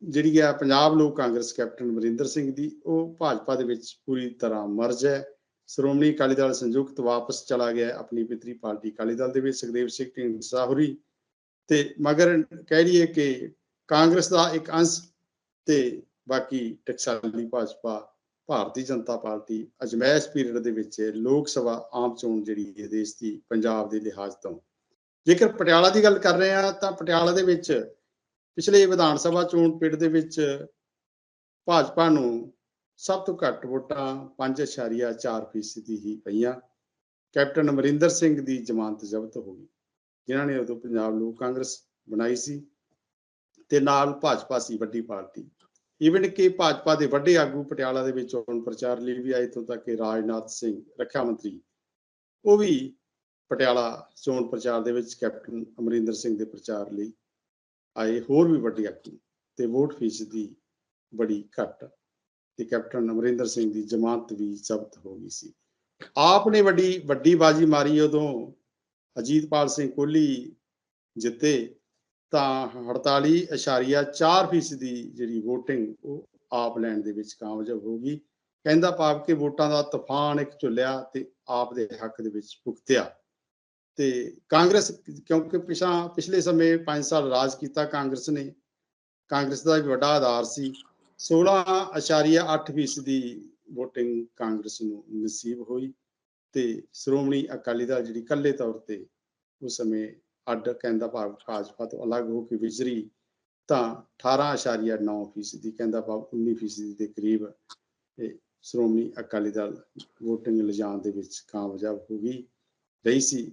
[SPEAKER 1] ਜਿਹੜੀ ਹੈ ਪੰਜਾਬ ਲੋਕ ਕਾਂਗਰਸ ਕੈਪਟਨ ਅਮਰਿੰਦਰ ਸਿੰਘ ਦੀ, ਉਹ ਭਾਜਪਾ ਦੇ ਵਿੱਚ ਪੂਰੀ ਤਰ੍ਹਾਂ ਮਰਜ ਹੈ। ਸ਼੍ਰੋਮਣੀ ਅਕਾਲੀ ਦਲ ਸੰਯੁਕਤ ਵਾਪਸ ਚਲਾ ਗਿਆ ਆਪਣੀ ਪਿਤਰੀ ਪਾਰਟੀ ਅਕਾਲੀ ਦਲ ਦੇ ਵਿੱਚ, ਸੁਖਦੇਵ ਸਿੰਘ ਢੀਂਡਸਾ ਹੋਰੀ ਤੇ ਮਗਰ ਕਹਿ ਲਈਏ ਕਿ ਕਾਂਗਰਸ ਦਾ ਇੱਕ ਅੰਸ਼ ਤੇ ਬਾਕੀ ਟਕਸਾਲੀ ਭਾਜਪਾ, ਭਾਰਤੀ ਜਨਤਾ ਪਾਰਟੀ ਅਜਮੈਸ਼ ਪੀਰੀਅਡ ਦੇ ਵਿੱਚ ਲੋਕ ਸਭਾ ਆਮ ਚੋਣ ਜਿਹੜੀ ਹੈ ਦੇਸ਼ ਦੀ ਪੰਜਾਬ ਦੇ ਲਿਹਾਜ਼ ਤੋਂ। ਜੇਕਰ ਪਟਿਆਲਾ ਦੀ ਗੱਲ ਕਰ ਰਹੇ ਹਾਂ, ਤਾਂ ਪਟਿਆਲਾ ਦੇ ਵਿੱਚ ਪਿਛਲੇ ਵਿਧਾਨ ਸਭਾ ਚੋਣ ਪਿੰਡ ਦੇ ਵਿੱਚ ਭਾਜਪਾ ਨੂੰ ਸਭ ਤੋਂ ਘੱਟ ਵੋਟਾਂ 5.4 ਫੀਸਦੀ ਹੀ ਪਈਆਂ। ਕੈਪਟਨ ਅਮਰਿੰਦਰ ਸਿੰਘ ਦੀ ਜ਼ਮਾਨਤ ਜ਼ਬਤ ਹੋ ਗਈ, ਜਿਨ੍ਹਾਂ ਨੇ ਉਦੋਂ ਪੰਜਾਬ ਲੋਕ ਕਾਂਗਰਸ ਬਣਾਈ ਸੀ ਤੇ ਨਾਲ ਭਾਜਪਾ ਸੀ ਵੱਡੀ ਪਾਰਟੀ। ਈਵਨ ਕਿ ਭਾਜਪਾ ਦੇ ਵੱਡੇ ਆਗੂ ਪਟਿਆਲਾ ਦੇ ਵਿੱਚ ਚੋਣ ਪ੍ਰਚਾਰ ਲਈ ਵੀ ਆਏ ਤੋਂ ਤੱਕ ਕਿ ਰਾਜਨਾਥ ਸਿੰਘ, ਰੱਖਿਆ ਮੰਤਰੀ, ਉਹ ਵੀ ਪਟਿਆਲਾ ਚੋਣ ਪ੍ਰਚਾਰ ਦੇ ਵਿੱਚ ਕੈਪਟਨ ਅਮਰਿੰਦਰ ਸਿੰਘ ਦੇ ਪ੍ਰਚਾਰ ਲਈ ਆਏ ਹੋਰ ਵੀ ਵੱਡੇ ਆਗੂ ਤੇ ਵੋਟ ਫੀਸਦੀ ਬੜੀ ਘੱਟ ਤੇ ਕੈਪਟਨ ਅਮਰਿੰਦਰ ਸਿੰਘ ਦੀ ਜ਼ਮਾਨਤ ਵੀ ਜ਼ਬਤ ਹੋ ਗਈ ਸੀ। ਆਪ ਨੇ ਵੱਡੀ ਵੱਡੀ ਬਾਜੀ ਮਾਰੀ ਉਦੋਂ ਅਜੀਤਪਾਲ ਸਿੰਘ ਕੋਹਲੀ ਜਿੱਤੇ ਤਾਂ 48.4 ਫੀਸਦੀ ਜਿਹੜੀ VOTING ਉਹ ਆਪ ਲੈਣ ਦੇ ਵਿੱਚ ਕਾਮਯਾਬ ਹੋ ਗਈ। ਕਹਿੰਦਾ ਪਾਪ ਕਿ ਵੋਟਾਂ ਦਾ ਤੂਫਾਨ ਇੱਕ ਝੁੱਲਿਆ ਤੇ ਆਪ ਦੇ ਹੱਕ ਦੇ ਵਿੱਚ ਭੁਗਤਿਆ। ਤੇ ਕਾਂਗਰਸ, ਕਿਉਂਕਿ ਪਿਛਾ, ਪਿਛਲੇ ਸਮੇਂ 5 ਸਾਲ ਰਾਜ ਕੀਤਾ ਕਾਂਗਰਸ ਨੇ, ਕਾਂਗਰਸ ਦਾ ਇੱਕ ਵੱਡਾ ਆਧਾਰ ਸੀ। 16.8 ਫੀਸਦੀ ਵੋਟਿੰਗ ਕਾਂਗਰਸ ਨੂੰ ਨਸੀਬ ਹੋਈ ਤੇ ਸ਼੍ਰੋਮਣੀ ਅਕਾਲੀ ਦਲ ਜਿਹੜੀ ਇਕੱਲੇ ਤੌਰ ਤੇ ਉਸ ਸਮੇਂ ਅੱਡ ਕਹਿੰਦਾ ਭਾਵ ਭਾਜਪਾ ਤੋਂ ਅਲੱਗ ਹੋ ਕੇ ਵਿਜਰੀ, ਤਾਂ 18.9 ਫੀਸਦੀ ਕਹਿੰਦਾ ਭਾਵ 19 ਫੀਸਦੀ ਦੇ ਕਰੀਬ ਇਹ ਸ਼੍ਰੋਮਣੀ ਅਕਾਲੀ ਦਲ ਵੋਟਿੰਗ ਲਿਜਾਣ ਦੇ ਵਿੱਚ ਕਾਮਯਾਬ ਹੋ ਗਈ, ਰਹੀ ਸੀ।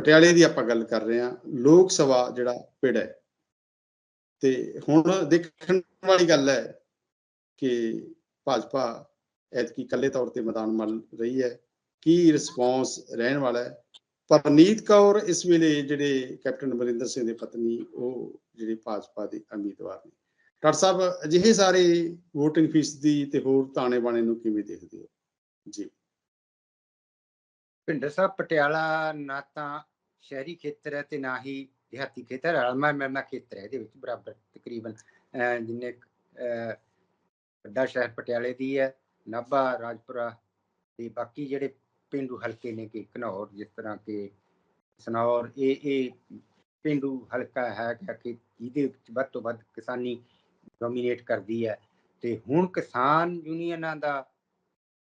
[SPEAKER 1] ਪਟਿਆਲੇ ਦੀ ਆਪਾਂ ਗੱਲ ਕਰ ਰਹੇ ਹਾਂ, ਲੋਕ ਸਭਾ ਜਿਹੜਾ ਪਿੜ ਹੈ। ਤੇ ਹੁਣ ਦੇਖਣ ਵਾਲੀ ਗੱਲ ਹੈ ਕਿ ਭਾਜਪਾ ਐਤਕੀ ਇਕੱਲੇ ਤੌਰ ਤੇ ਮੈਦਾਨ ਮੱਲ ਰਹੀ ਹੈ। ਕੀ ਰਿਸਪੌਂਸ ਰਹਿਣ ਵਾਲਾ ਹੈ? ਪਰਨੀਤ ਕੌਰ ਇਸ ਵੇਲੇ ਜਿਹੜੇ ਕੈਪਟਨ ਅਮਰਿੰਦਰ ਸਿੰਘ ਦੇ ਪਤਨੀ, ਉਹ ਜਿਹੜੇ ਭਾਜਪਾ ਦੇ ਉਮੀਦਵਾਰ ਨੇ। ਡਾਕਟਰ ਸਾਹਿਬ, ਅਜਿਹੇ ਸਾਰੇ VOTING ਫੀਸ ਦੀ ਤੇ ਹੋਰ ਤਾਣੇ ਬਾਣੇ ਨੂੰ ਕਿਵੇਂ ਦੇਖਦੇ ਹੋ? ਜੀ।
[SPEAKER 2] ਭਿੰਡਰ ਸਾਹਿਬ, ਪਟਿਆਲਾ ਨਾ ਤਾਂ ਸ਼ਹਿਰੀ ਖੇਤਰ ਹੈ ਤੇ ਨਾ ਹੀ ਦਿਹਾਤੀ ਖੇਤਰ ਹੈ। ਰਲਮਾ ਮਿਲਣਾ ਖੇਤਰ ਹੈ ਇਹਦੇ ਵਿੱਚ, ਬਰਾਬਰ ਤਕਰੀਬਨ। ਜਿੰਨੇ ਵੱਡਾ ਸ਼ਹਿਰ ਪਟਿਆਲੇ ਦੀ ਹੈ, ਨਾਭਾ, ਰਾਜਪੁਰਾ ਤੇ ਬਾਕੀ ਜਿਹੜੇ ਪਿੰਡੂ ਹਲਕੇ ਨੇ ਕਿ ਘਨੌਰ, ਜਿਸ ਤਰ੍ਹਾਂ ਕਿ ਸਨੌਰ, ਇਹ ਇਹ ਪਿੰਡੂ ਹਲਕਾ ਹੈ ਕਿ ਜਿਹਦੇ ਵਿੱਚ ਵੱਧ ਤੋਂ ਵੱਧ ਕਿਸਾਨੀ ਡੋਮੀਨੇਟ ਕਰਦੀ ਹੈ। ਤੇ ਹੁਣ ਕਿਸਾਨ ਯੂਨੀਅਨਾਂ ਦਾ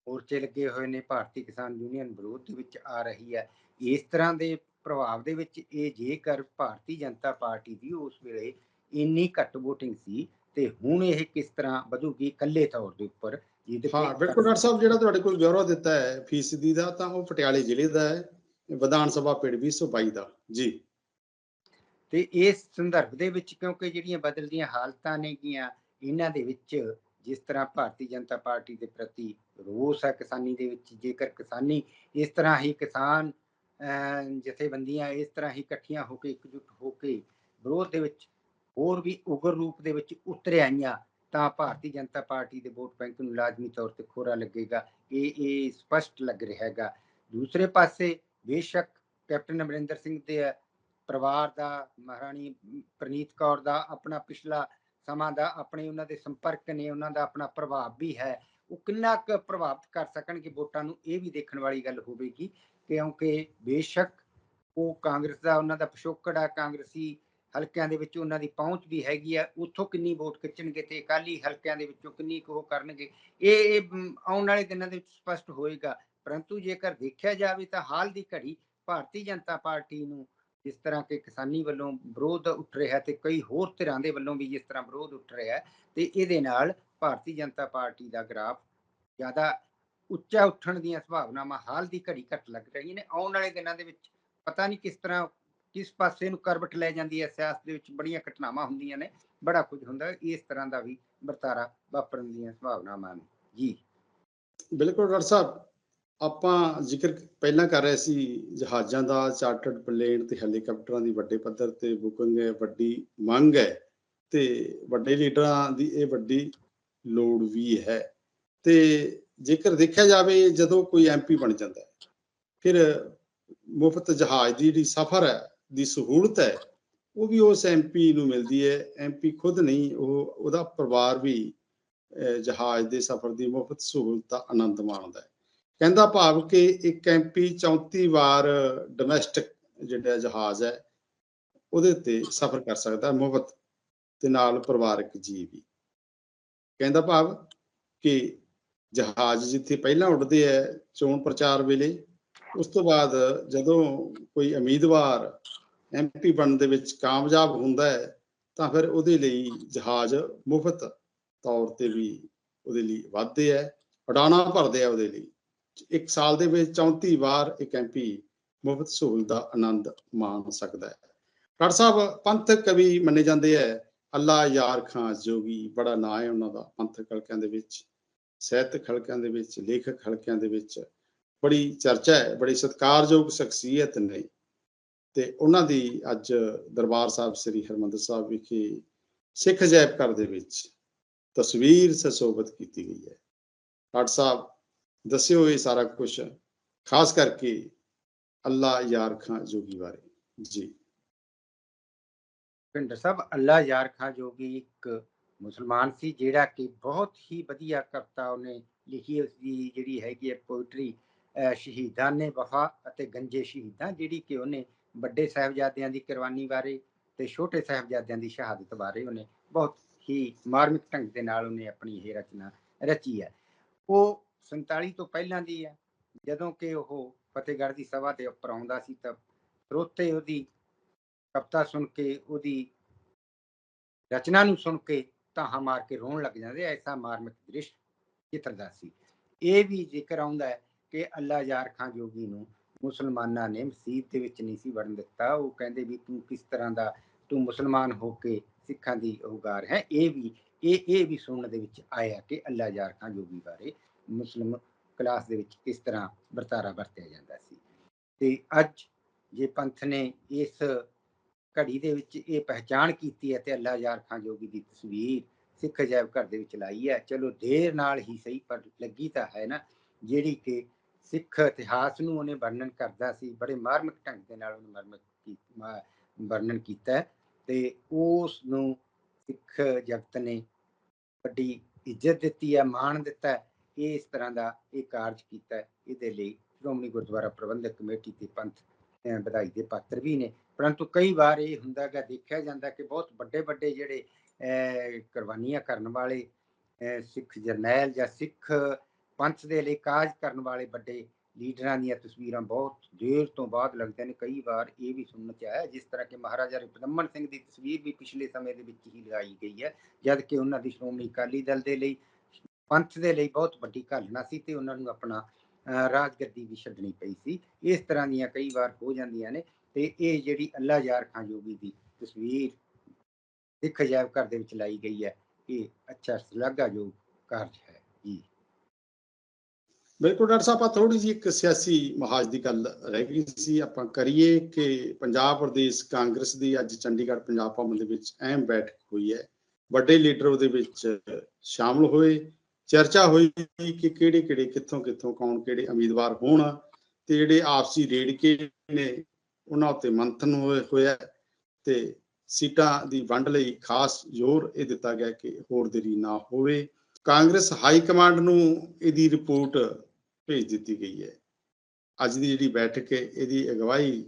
[SPEAKER 2] ਮੋਰਚੇ ਲੱਗੇ ਹੋਏ ਨੇ ਭਾਰਤੀ ਕਿਸਾਨ ਯੂਨੀਅਨ ਵਿਰੋਧ ਦੇ ਵਿੱਚ ਆ ਰਹੀ ਹੈ। ਇਸ ਤਰ੍ਹਾਂ ਦੇ ਪ੍ਰਭਾਵ ਦੇ ਵਿੱਚ ਇਹ ਜੇਕਰ ਭਾਰਤੀ ਜਨਤਾ ਪਾਰਟੀ ਦੀ ਉਸ ਵੇਲੇ ਇੰਨੀ ਘੱਟ VOTING ਸੀ ਤੇ ਹੁਣ ਇਹ ਕਿਸ ਤਰ੍ਹਾਂ ਵਧੂਗੀ ਇਕੱਲੇ ਤੌਰ ਦੇ ਉੱਪਰ ਜਿਹਦੇ
[SPEAKER 1] ਹਾਂ ਬਿਲਕੁਲ ਡਾਕਟਰ ਸਾਹਿਬ ਜਿਹੜਾ ਤੁਹਾਡੇ ਕੋਲ ਬਿਊਰੋ ਦਿੱਤਾ ਹੈ ਫੀਸਦੀ ਦਾ ਤਾਂ ਉਹ ਪਟਿਆਲੇ ਜ਼ਿਲ੍ਹੇ ਦਾ ਹੈ ਵਿਧਾਨ ਸਭਾ ਪਿੰਡ 222 ਦਾ ਜੀ।
[SPEAKER 2] ਤੇ ਇਸ ਸੰਦਰਭ ਦੇ ਵਿੱਚ ਕਿਉਂਕਿ ਜਿਹੜੀਆਂ ਬਦਲਦੀਆਂ ਹਾਲਤਾਂ ਨੇਗੀਆਂ ਇਹਨਾਂ ਦੇ ਵਿੱਚ ਜਿਸ ਤਰ੍ਹਾਂ ਭਾਰਤੀ ਜਨਤਾ ਪਾਰਟੀ ਦੇ ਪ੍ਰਤੀ ਰੋਸ ਹੈ ਕਿਸਾਨੀ ਦੇ ਵਿੱਚ ਜੇਕਰ ਕਿਸਾਨੀ ਇਸ ਤਰ੍ਹਾਂ ਹੀ ਕਿਸਾਨ ਅਹ, ਜਥੇਬੰਦੀਆਂ ਇਸ ਤਰ੍ਹਾਂ ਹੀ ਇਕੱਠੀਆਂ ਹੋ ਕੇ ਇਕਜੁੱਟ ਹੋ ਕੇ ਵਿਰੋਧ ਦੇ ਵਿੱਚ ਹੋਰ ਵੀ ਉਗਰ ਰੂਪ ਦੇ ਵਿੱਚ ਉਤਰ ਆਈਆਂ ਤਾਂ ਭਾਰਤੀ ਜਨਤਾ ਪਾਰਟੀ ਦੇ ਵੋਟ ਬੈਂਕ ਨੂੰ ਲਾਜ਼ਮੀ ਤੌਰ ਤੇ ਖੋਰਾ ਲੱਗੇਗਾ। ਇਹ ਇਹ ਸਪਸ਼ਟ ਲੱਗ ਰਿਹਾ ਹੈਗਾ। ਦੂਸਰੇ ਪਾਸੇ ਬੇਸ਼ੱਕ ਕੈਪਟਨ ਅਮਰਿੰਦਰ ਸਿੰਘ ਦੇ ਪਰਿਵਾਰ ਦਾ ਮਹਾਰਾਣੀ ਪ੍ਰਨੀਤ ਕੌਰ ਦਾ ਆਪਣਾ ਪਿਛਲਾ ਸਮਾਂ ਦਾ ਆਪਣੇ ਉਹਨਾਂ ਦੇ ਸੰਪਰਕ ਨੇ ਉਹਨਾਂ ਦਾ ਆਪਣਾ ਪ੍ਰਭਾਵ ਵੀ ਹੈ। ਉਹ ਕਿੰਨਾ ਕੁ ਪ੍ਰਭਾਵਿਤ ਕਰ ਸਕਣਗੇ ਵੋਟਾਂ ਨੂੰ, ਇਹ ਵੀ ਦੇਖਣ ਵਾਲੀ ਗੱਲ ਹੋਵੇਗੀ, ਕਿਉਂਕਿ ਬੇਸ਼ੱਕ ਉਹ ਕਾਂਗਰਸ ਦਾ, ਉਹਨਾਂ ਦਾ ਪਿਛੋਕੜ ਆ, ਕਾਂਗਰਸੀ ਹਲਕਿਆਂ ਦੇ ਵਿੱਚ ਉਹਨਾਂ ਦੀ ਪਹੁੰਚ ਵੀ ਹੈਗੀ ਆ, ਉੱਥੋਂ ਕਿੰਨੀ ਵੋਟ ਖਿੱਚਣਗੇ ਤੇ ਅਕਾਲੀ ਹਲਕਿਆਂ ਦੇ ਵਿੱਚੋਂ ਕਿੰਨੀ ਕੁ ਉਹ ਕਰਨਗੇ, ਇਹ ਇਹ ਆਉਣ ਵਾਲੇ ਦਿਨਾਂ ਦੇ ਵਿੱਚ ਸਪਸ਼ਟ ਹੋਏਗਾ, ਪਰੰਤੂ ਜੇਕਰ ਦੇਖਿਆ ਜਾਵੇ ਤਾਂ ਹਾਲ ਦੀ ਘੜੀ ਭਾਰਤੀ ਜਨਤਾ ਪਾਰਟੀ ਨੂੰ ਜਿਸ ਤਰ੍ਹਾਂ ਕਿ ਕਿਸਾਨੀ ਵੱਲੋਂ ਵਿਰੋਧ ਉੱਠ ਰਿਹਾ ਤੇ ਕਈ ਹੋਰ ਧਿਰਾਂ ਦੇ ਵੱਲੋਂ ਵੀ ਜਿਸ ਤਰ੍ਹਾਂ ਵਿਰੋਧ ਉੱਠ ਰਿਹਾ, ਤੇ ਇਹਦੇ ਨਾਲ ਭਾਰਤੀ ਜਨਤਾ ਪਾਰਟੀ ਦਾ ਗ੍ਰਾਫ ਜ਼ਿਆਦਾ ਉੱਚਾ ਉੱਠਣ ਦੀਆਂ ਸੰਭਾਵਨਾਵਾਂ ਹਾਲ ਦੀ ਘੜੀ ਘੱਟ ਲੱਗ ਰਹੀਆਂ ਨੇ। ਆਉਣ ਵਾਲੇ ਦਿਨਾਂ ਦੇ ਵਿੱਚ ਪਤਾ ਨਹੀਂ ਕਿਸ ਤਰ੍ਹਾਂ ਕਿਸ ਪਾਸੇ ਨੂੰ ਕਰਵਟ ਲੈ ਜਾਂਦੀ ਹੈ। ਸਿਆਸਤ ਦੇ ਵਿੱਚ ਬੜੀਆਂ ਘਟਨਾਵਾਂ ਹੁੰਦੀਆਂ ਨੇ। ਬੜਾ ਕੁਝ ਹੁੰਦਾ ਇਸ ਤਰ੍ਹਾਂ ਦਾ ਵੀ ਵਰਤਾਰਾ ਵਾਪਰਨ ਦੀਆਂ ਸੰਭਾਵਨਾਵਾਂ ਨੇ। ਜੀ।
[SPEAKER 1] ਬਿਲਕੁਲ ਡਾਕਟਰ ਸਾਹਿਬ, ਆਪਾਂ ਜ਼ਿਕਰ ਪਹਿਲਾਂ ਕਰ ਰਹੇ ਸੀ ਜਹਾਜ਼ਾਂ ਦਾ, ਚਾਰਟਰਡ ਪਲੇਨ ਤੇ ਹੈਲੀਕਾਪਟਰਾਂ ਦੀ ਵੱਡੇ ਪੱਧਰ ਤੇ ਬੁਕਿੰਗ ਹੈ, ਵੱਡੀ ਮੰਗ ਹੈ ਤੇ ਵੱਡੇ ਲੀਡਰਾਂ ਦੀ ਇਹ ਵੱਡੀ ਲੋੜ ਵੀ ਹੈ। ਤੇ ਜੇਕਰ ਦੇਖਿਆ ਜਾਵੇ, ਜਦੋਂ ਕੋਈ ਐਮਪੀ ਬਣ ਜਾਂਦਾ ਹੈ, ਫਿਰ ਮੁਫਤ ਜਹਾਜ਼ ਦੀ ਜਿਹੜੀ ਸਫ਼ਰ ਹੈ, ਦੀ ਸਹੂਲਤ ਹੈ, ਉਹ ਵੀ ਉਸ ਐਮਪੀ ਨੂੰ ਮਿਲਦੀ ਹੈ। ਐਮਪੀ ਖੁਦ ਨਹੀਂ, ਉਹ, ਉਹਦਾ ਪਰਿਵਾਰ ਵੀ ਜਹਾਜ਼ ਦੇ ਸਫ਼ਰ ਦੀ ਮੁਫਤ ਸਹੂਲਤ ਦਾ ਆਨੰਦ ਮਾਣਦਾ ਹੈ। ਕਹਿੰਦਾ ਭਾਵ ਕਿ ਇੱਕ ਐਮਪੀ 34 ਵਾਰ ਡੋਮੈਸਟਿਕ ਜਿਹੜਾ ਜਹਾਜ਼ ਹੈ, ਉਹਦੇ ਤੇ ਸਫ਼ਰ ਕਰ ਸਕਦਾ ਮੁਫਤ, ਤੇ ਨਾਲ ਪਰਿਵਾਰਕ ਜੀ ਵੀ। ਕਹਿੰਦਾ ਭਾਵ ਕਿ ਜਹਾਜ਼ ਜਿੱਥੇ ਪਹਿਲਾਂ ਉੱਡਦੇ ਹੈ ਚੋਣ ਪ੍ਰਚਾਰ ਵੇਲੇ, ਉਸ ਤੋਂ ਬਾਅਦ ਜਦੋਂ ਕੋਈ ਉਮੀਦਵਾਰ ਐਮਪੀ ਬਣਨ ਦੇ ਵਿੱਚ ਕਾਮਯਾਬ ਹੁੰਦਾ ਹੈ ਤਾਂ ਫਿਰ ਉਹਦੇ ਲਈ ਜਹਾਜ਼ ਮੁਫਤ ਤੌਰ ਤੇ ਵੀ ਉਹਦੇ ਲਈ ਵਾਧੇ ਹੈ ਉਡਾਣਾ ਭਰਦੇ ਆ ਉਹਦੇ ਲਈ। ਇੱਕ ਸਾਲ ਦੇ ਵਿੱਚ 34 ਵਾਰ ਇੱਕ ਐਮਪੀ ਮੁਫਤ ਸਹੂਲਤ ਦਾ ਆਨੰਦ ਮਾਣ ਸਕਦਾ ਹੈ ਡਾਕਟਰ ਸਾਹਿਬ, ਪੰਥਕ ਕਵੀ ਮੰਨੇ ਜਾਂਦੇ ਹੈ ਅੱਲਾ ਯਾਰ ਖਾਂ ਜੋਗੀ ਬੜਾ ਨਾਂ ਹੈ ਉਹਨਾਂ ਦਾ, ਪੰਥਕ ਹਲਕਿਆਂ ਦੇ ਵਿੱਚ, ਸਾਹਿਤਕ ਹਲਕਿਆਂ ਦੇ ਵਿੱਚ, ਲੇਖਕ ਹਲਕਿਆਂ ਦੇ ਵਿੱਚ ਬੜੀ ਚਰਚਾ ਹੈ, ਬੜੀ ਸਤਿਕਾਰਯੋਗ ਸ਼ਖਸੀਅਤ ਨੇ। ਤੇ ਉਹਨਾਂ ਦੀ ਅੱਜ ਦਰਬਾਰ ਸਾਹਿਬ ਸ੍ਰੀ ਹਰਮੰਦਰ ਸਾਹਿਬ ਵਿਖੇ ਸਿੱਖ ਅਜਾਇਬ ਘਰ ਦੇ ਵਿੱਚ ਤਸਵੀਰ ਸਸੋਬਤ ਕੀਤੀ ਗਈ ਹੈ। ਡਾਕਟਰ ਸਾਹਿਬ, ਦੱਸਿਓ ਇਹ ਸਾਰਾ ਕੁਝ ਖਾਸ ਕਰਕੇ ਅੱਲਾ ਯਾਰ ਖਾਂ ਜੋਗੀ ਬਾਰੇ। ਜੀ।
[SPEAKER 2] ਭਿੰਦਰ ਸਾਹਿਬ ਅੱਲਾ ਯਾਰ ਖਾਂ ਜੋਗੀ ਇੱਕ ਮੁਸਲਮਾਨ ਸੀ, ਜਿਹੜਾ ਕਿ ਬਹੁਤ ਹੀ ਵਧੀਆ ਕਵਿਤਾ ਉਹਨੇ, ਲਿਖੀ ਉਸ ਦੀ ਜਿਹੜੀ ਹੈਗੀ ਹੈ ਪੋਇਟਰੀ ਸ਼ਹੀਦਾਂ ਨੇ ਵਫਾ ਅਤੇ ਗੰਜੇ ਸ਼ਹੀਦਾਂ, ਜਿਹੜੀ ਕਿ ਉਹਨੇ ਵੱਡੇ ਸਾਹਿਬਜ਼ਾਦਿਆਂ ਦੀ ਕੁਰਬਾਨੀ ਬਾਰੇ ਤੇ ਛੋਟੇ ਸਾਹਿਬਜ਼ਾਦਿਆਂ ਦੀ ਸ਼ਹਾਦਤ ਬਾਰੇ ਉਹਨੇ ਬਹੁਤ ਹੀ ਮਾਰਮਿਕ ਢੰਗ ਦੇ ਨਾਲ ਉਹਨੇ ਆਪਣੀ ਇਹ ਰਚਨਾ ਰਚੀ ਹੈ। ਉਹ 47 ਤੋਂ ਪਹਿਲਾਂ ਦੀ ਹੈ। ਜਦੋਂ ਕਿ ਉਹ ਫਤਿਹਗੜ੍ਹ ਦੀ ਸਭਾ ਦੇ ਉੱਪਰ ਆਉਂਦਾ ਸੀ ਤਾਂ ਸਰੋਤੇ ਉਹਦੀ ਕਵਿਤਾ ਸੁਣ ਕੇ, ਉਹਦੀ ਰਚਨਾ ਨੂੰ ਸੁਣ ਕੇ ਤਾਹਾਂ ਮਾਰ ਕੇ ਰੋਣ ਲੱਗ ਜਾਂਦੇ ਐਸਾ ਮਾਰਮਿਕ ਦ੍ਰਿਸ਼ ਚਿੱਤਰਦਾ ਸੀ। ਇਹ ਵੀ ਜ਼ਿਕਰ ਆਉਂਦਾ ਹੈ ਕਿ ਅੱਲਾ ਯਾਰ ਖਾਂ ਜੋਗੀ ਨੂੰ ਮੁਸਲਮਾਨਾਂ ਨੇ ਮਸਜਿਦ ਦੇ ਵਿੱਚ ਨਹੀਂ ਸੀ ਵੜਨ ਦਿੱਤਾ। ਉਹ ਕਹਿੰਦੇ ਵੀ ਤੂੰ ਕਿਸ ਤਰ੍ਹਾਂ ਦਾ, ਤੂੰ ਮੁਸਲਮਾਨ ਹੋ ਕੇ ਸਿੱਖਾਂ ਦੀ ਉਗਾਰ ਹੈ। ਇਹ ਵੀ, ਇਹ ਇਹ ਵੀ ਸੁਣਨ ਦੇ ਵਿੱਚ ਆਇਆ ਕਿ ਅੱਲਾ ਯਾਰ ਖਾਂ ਜੋਗੀ ਬਾਰੇ ਮੁਸਲਮ ਕਲਾਸ ਦੇ ਵਿੱਚ ਕਿਸ ਤਰ੍ਹਾਂ ਵਰਤਾਰਾ ਵਰਤਿਆ ਜਾਂਦਾ ਸੀ। ਤੇ ਅੱਜ ਜੇ ਪੰਥ ਨੇ ਇਸ ਘੜੀ ਦੇ ਵਿੱਚ ਇਹ ਪਹਿਚਾਣ ਕੀਤੀ ਹੈ ਤੇ ਅੱਲਾ ਯਾਰ ਖਾਂ ਜੋਗੀ ਦੀ ਤਸਵੀਰ ਸਿੱਖ ਅਜਾਇਬ ਘਰ ਦੇ ਵਿੱਚ ਲਾਈ ਹੈ। ਚਲੋ ਦੇਰ ਨਾਲ ਹੀ ਸਹੀ, ਪਰ ਲੱਗੀ ਤਾਂ ਹੈ ਨਾ, ਜਿਹੜੀ ਕਿ ਸਿੱਖ ਇਤਿਹਾਸ ਨੂੰ ਉਹਨੇ ਵਰਣਨ ਕਰਦਾ ਸੀ, ਬੜੇ ਮਾਰਮਿਕ ਢੰਗ ਦੇ ਨਾਲ ਉਹਨੇ ਮਾਰਮਿਕ ਵਰਣਨ ਕੀਤਾ ਤੇ ਉਸ ਨੂੰ ਸਿੱਖ ਜਗਤ ਨੇ ਵੱਡੀ ਇੱਜ਼ਤ ਦਿੱਤੀ ਹੈ, ਮਾਣ ਦਿੱਤਾ ਇਹ ਇਸ ਤਰ੍ਹਾਂ ਦਾ ਇਹ ਕਾਰਜ ਕੀਤਾ ਇਹਦੇ ਲਈ ਸ਼੍ਰੋਮਣੀ ਗੁਰਦੁਆਰਾ ਪ੍ਰਬੰਧਕ ਕਮੇਟੀ ਤੇ ਪੰਥ ਵਧਾਈ ਦੇ ਪਾਤਰ ਵੀ ਨੇ। ਪਰੰਤੂ ਕਈ ਵਾਰ ਇਹ ਹੁੰਦਾ ਦੇਖਿਆ ਜਾਂਦਾ ਕਿ ਬਹੁਤ ਵੱਡੇ ਵੱਡੇ ਜਿਹੜੇ ਕੁਰਬਾਨੀਆਂ ਕਰਨ ਵਾਲੇ ਸਿੱਖ ਜਰਨੈਲ ਜਾਂ ਸਿੱਖ ਪੰਥ ਦੇ ਲਈ ਕਾਜ ਕਰਨ ਵਾਲੇ ਵੱਡੇ ਲੀਡਰਾਂ ਦੀਆਂ ਤਸਵੀਰਾਂ ਬਹੁਤ ਦੇਰ ਤੋਂ ਬਾਅਦ ਲੱਗਦੇ ਨੇ। ਕਈ ਵਾਰ ਇਹ ਵੀ ਸੁਣਨ ਚ ਆਇਆ, ਜਿਸ ਤਰ੍ਹਾਂ ਕਿ ਮਹਾਰਾਜਾ ਰਿਪਦਮਨ ਸਿੰਘ ਦੀ ਤਸਵੀਰ ਵੀ ਪਿਛਲੇ ਸਮੇਂ ਦੇ ਵਿੱਚ ਹੀ ਲਗਾਈ ਗਈ ਹੈ। ਜਦ ਕਿ ਉਹਨਾਂ ਦੀ ਸ਼੍ਰੋਮਣੀ ਅਕਾਲੀ ਦਲ ਦੇ ਲਈ, ਪੰਥ ਦੇ ਲਈ ਬਹੁਤ ਵੱਡੀ ਘਾਲਣਾ ਸੀ ਤੇ ਉਹਨਾਂ ਨੂੰ ਆਪਣਾ ਰਾਜਗੱਦੀ ਵੀ ਛੱਡਣੀ ਪਈ ਸੀ। ਇਸ ਤਰ੍ਹਾਂ ਦੀਆਂ ਕਈ ਵਾਰ ਹੋ ਜਾਂਦੀਆਂ ਨੇ ਤੇ ਇਹ ਜਿਹੜੀ ਅੱਲਾ ਯਾਰ ਖਾਂ ਜੋਗੀ ਦੀ ਤਸਵੀਰ ਸਿੱਖ ਅਜਾਇਬ ਘਰ ਦੇ ਵਿੱਚ ਲਾਈ ਗਈ ਹੈ, ਇਹ ਅੱਛਾ ਸ਼ਲਾਘਾਯੋਗ ਕਾਰਜ ਹੈ ਜੀ।
[SPEAKER 1] ਬਿਲਕੁਲ ਡਾਕਟਰ ਸਾਹਿਬ ਆ ਥੋੜੀ ਜਿਹੀ ਇੱਕ ਸਿਆਸੀ ਮਹਾਜ ਦੀ ਗੱਲ ਰਹਿ ਗਈ ਸੀ। ਆਪਾਂ ਕਰੀਏ ਕਿ ਪੰਜਾਬ ਪ੍ਰਦੇਸ਼ ਕਾਂਗਰਸ ਦੀ ਅੱਜ ਚੰਡੀਗੜ੍ਹ ਪੰਜਾਬ ਭਵਨ ਦੇ ਵਿੱਚ ਅਹਿਮ ਬੈਠਕ ਹੋਈ ਹੈ। ਵੱਡੇ ਲੀਡਰ ਉਹਦੇ ਵਿੱਚ ਸ਼ਾਮਲ ਹੋਏ। ਚਰਚਾ ਹੋਈ ਕਿ ਕਿਹੜੇ ਕਿਹੜੇ, ਕਿੱਥੋਂ ਕਿੱਥੋਂ ਕੌਣ ਕਿਹੜੇ ਉਮੀਦਵਾਰ ਹੋਣ ਤੇ ਜਿਹੜੇ ਆਪਸੀ ਰੇੜਕੇ ਨੇ ਉਹਨਾਂ ਉੱਤੇ ਮੰਥਨ ਹੋਇਆ ਤੇ ਸੀਟਾਂ ਦੀ ਵੰਡ ਲਈ ਖਾਸ ਜ਼ੋਰ ਇਹ ਦਿੱਤਾ ਗਿਆ ਕਿ ਹੋਰ ਦੇਰੀ ਨਾ ਹੋਵੇ। ਕਾਂਗਰਸ ਹਾਈ ਕਮਾਂਡ ਨੂੰ ਇਹਦੀ ਰਿਪੋਰਟ ਭੇਜ ਦਿੱਤੀ ਗਈ ਹੈ। ਅੱਜ ਦੀ ਜਿਹੜੀ ਬੈਠਕ ਹੈ, ਇਹਦੀ ਅਗਵਾਈ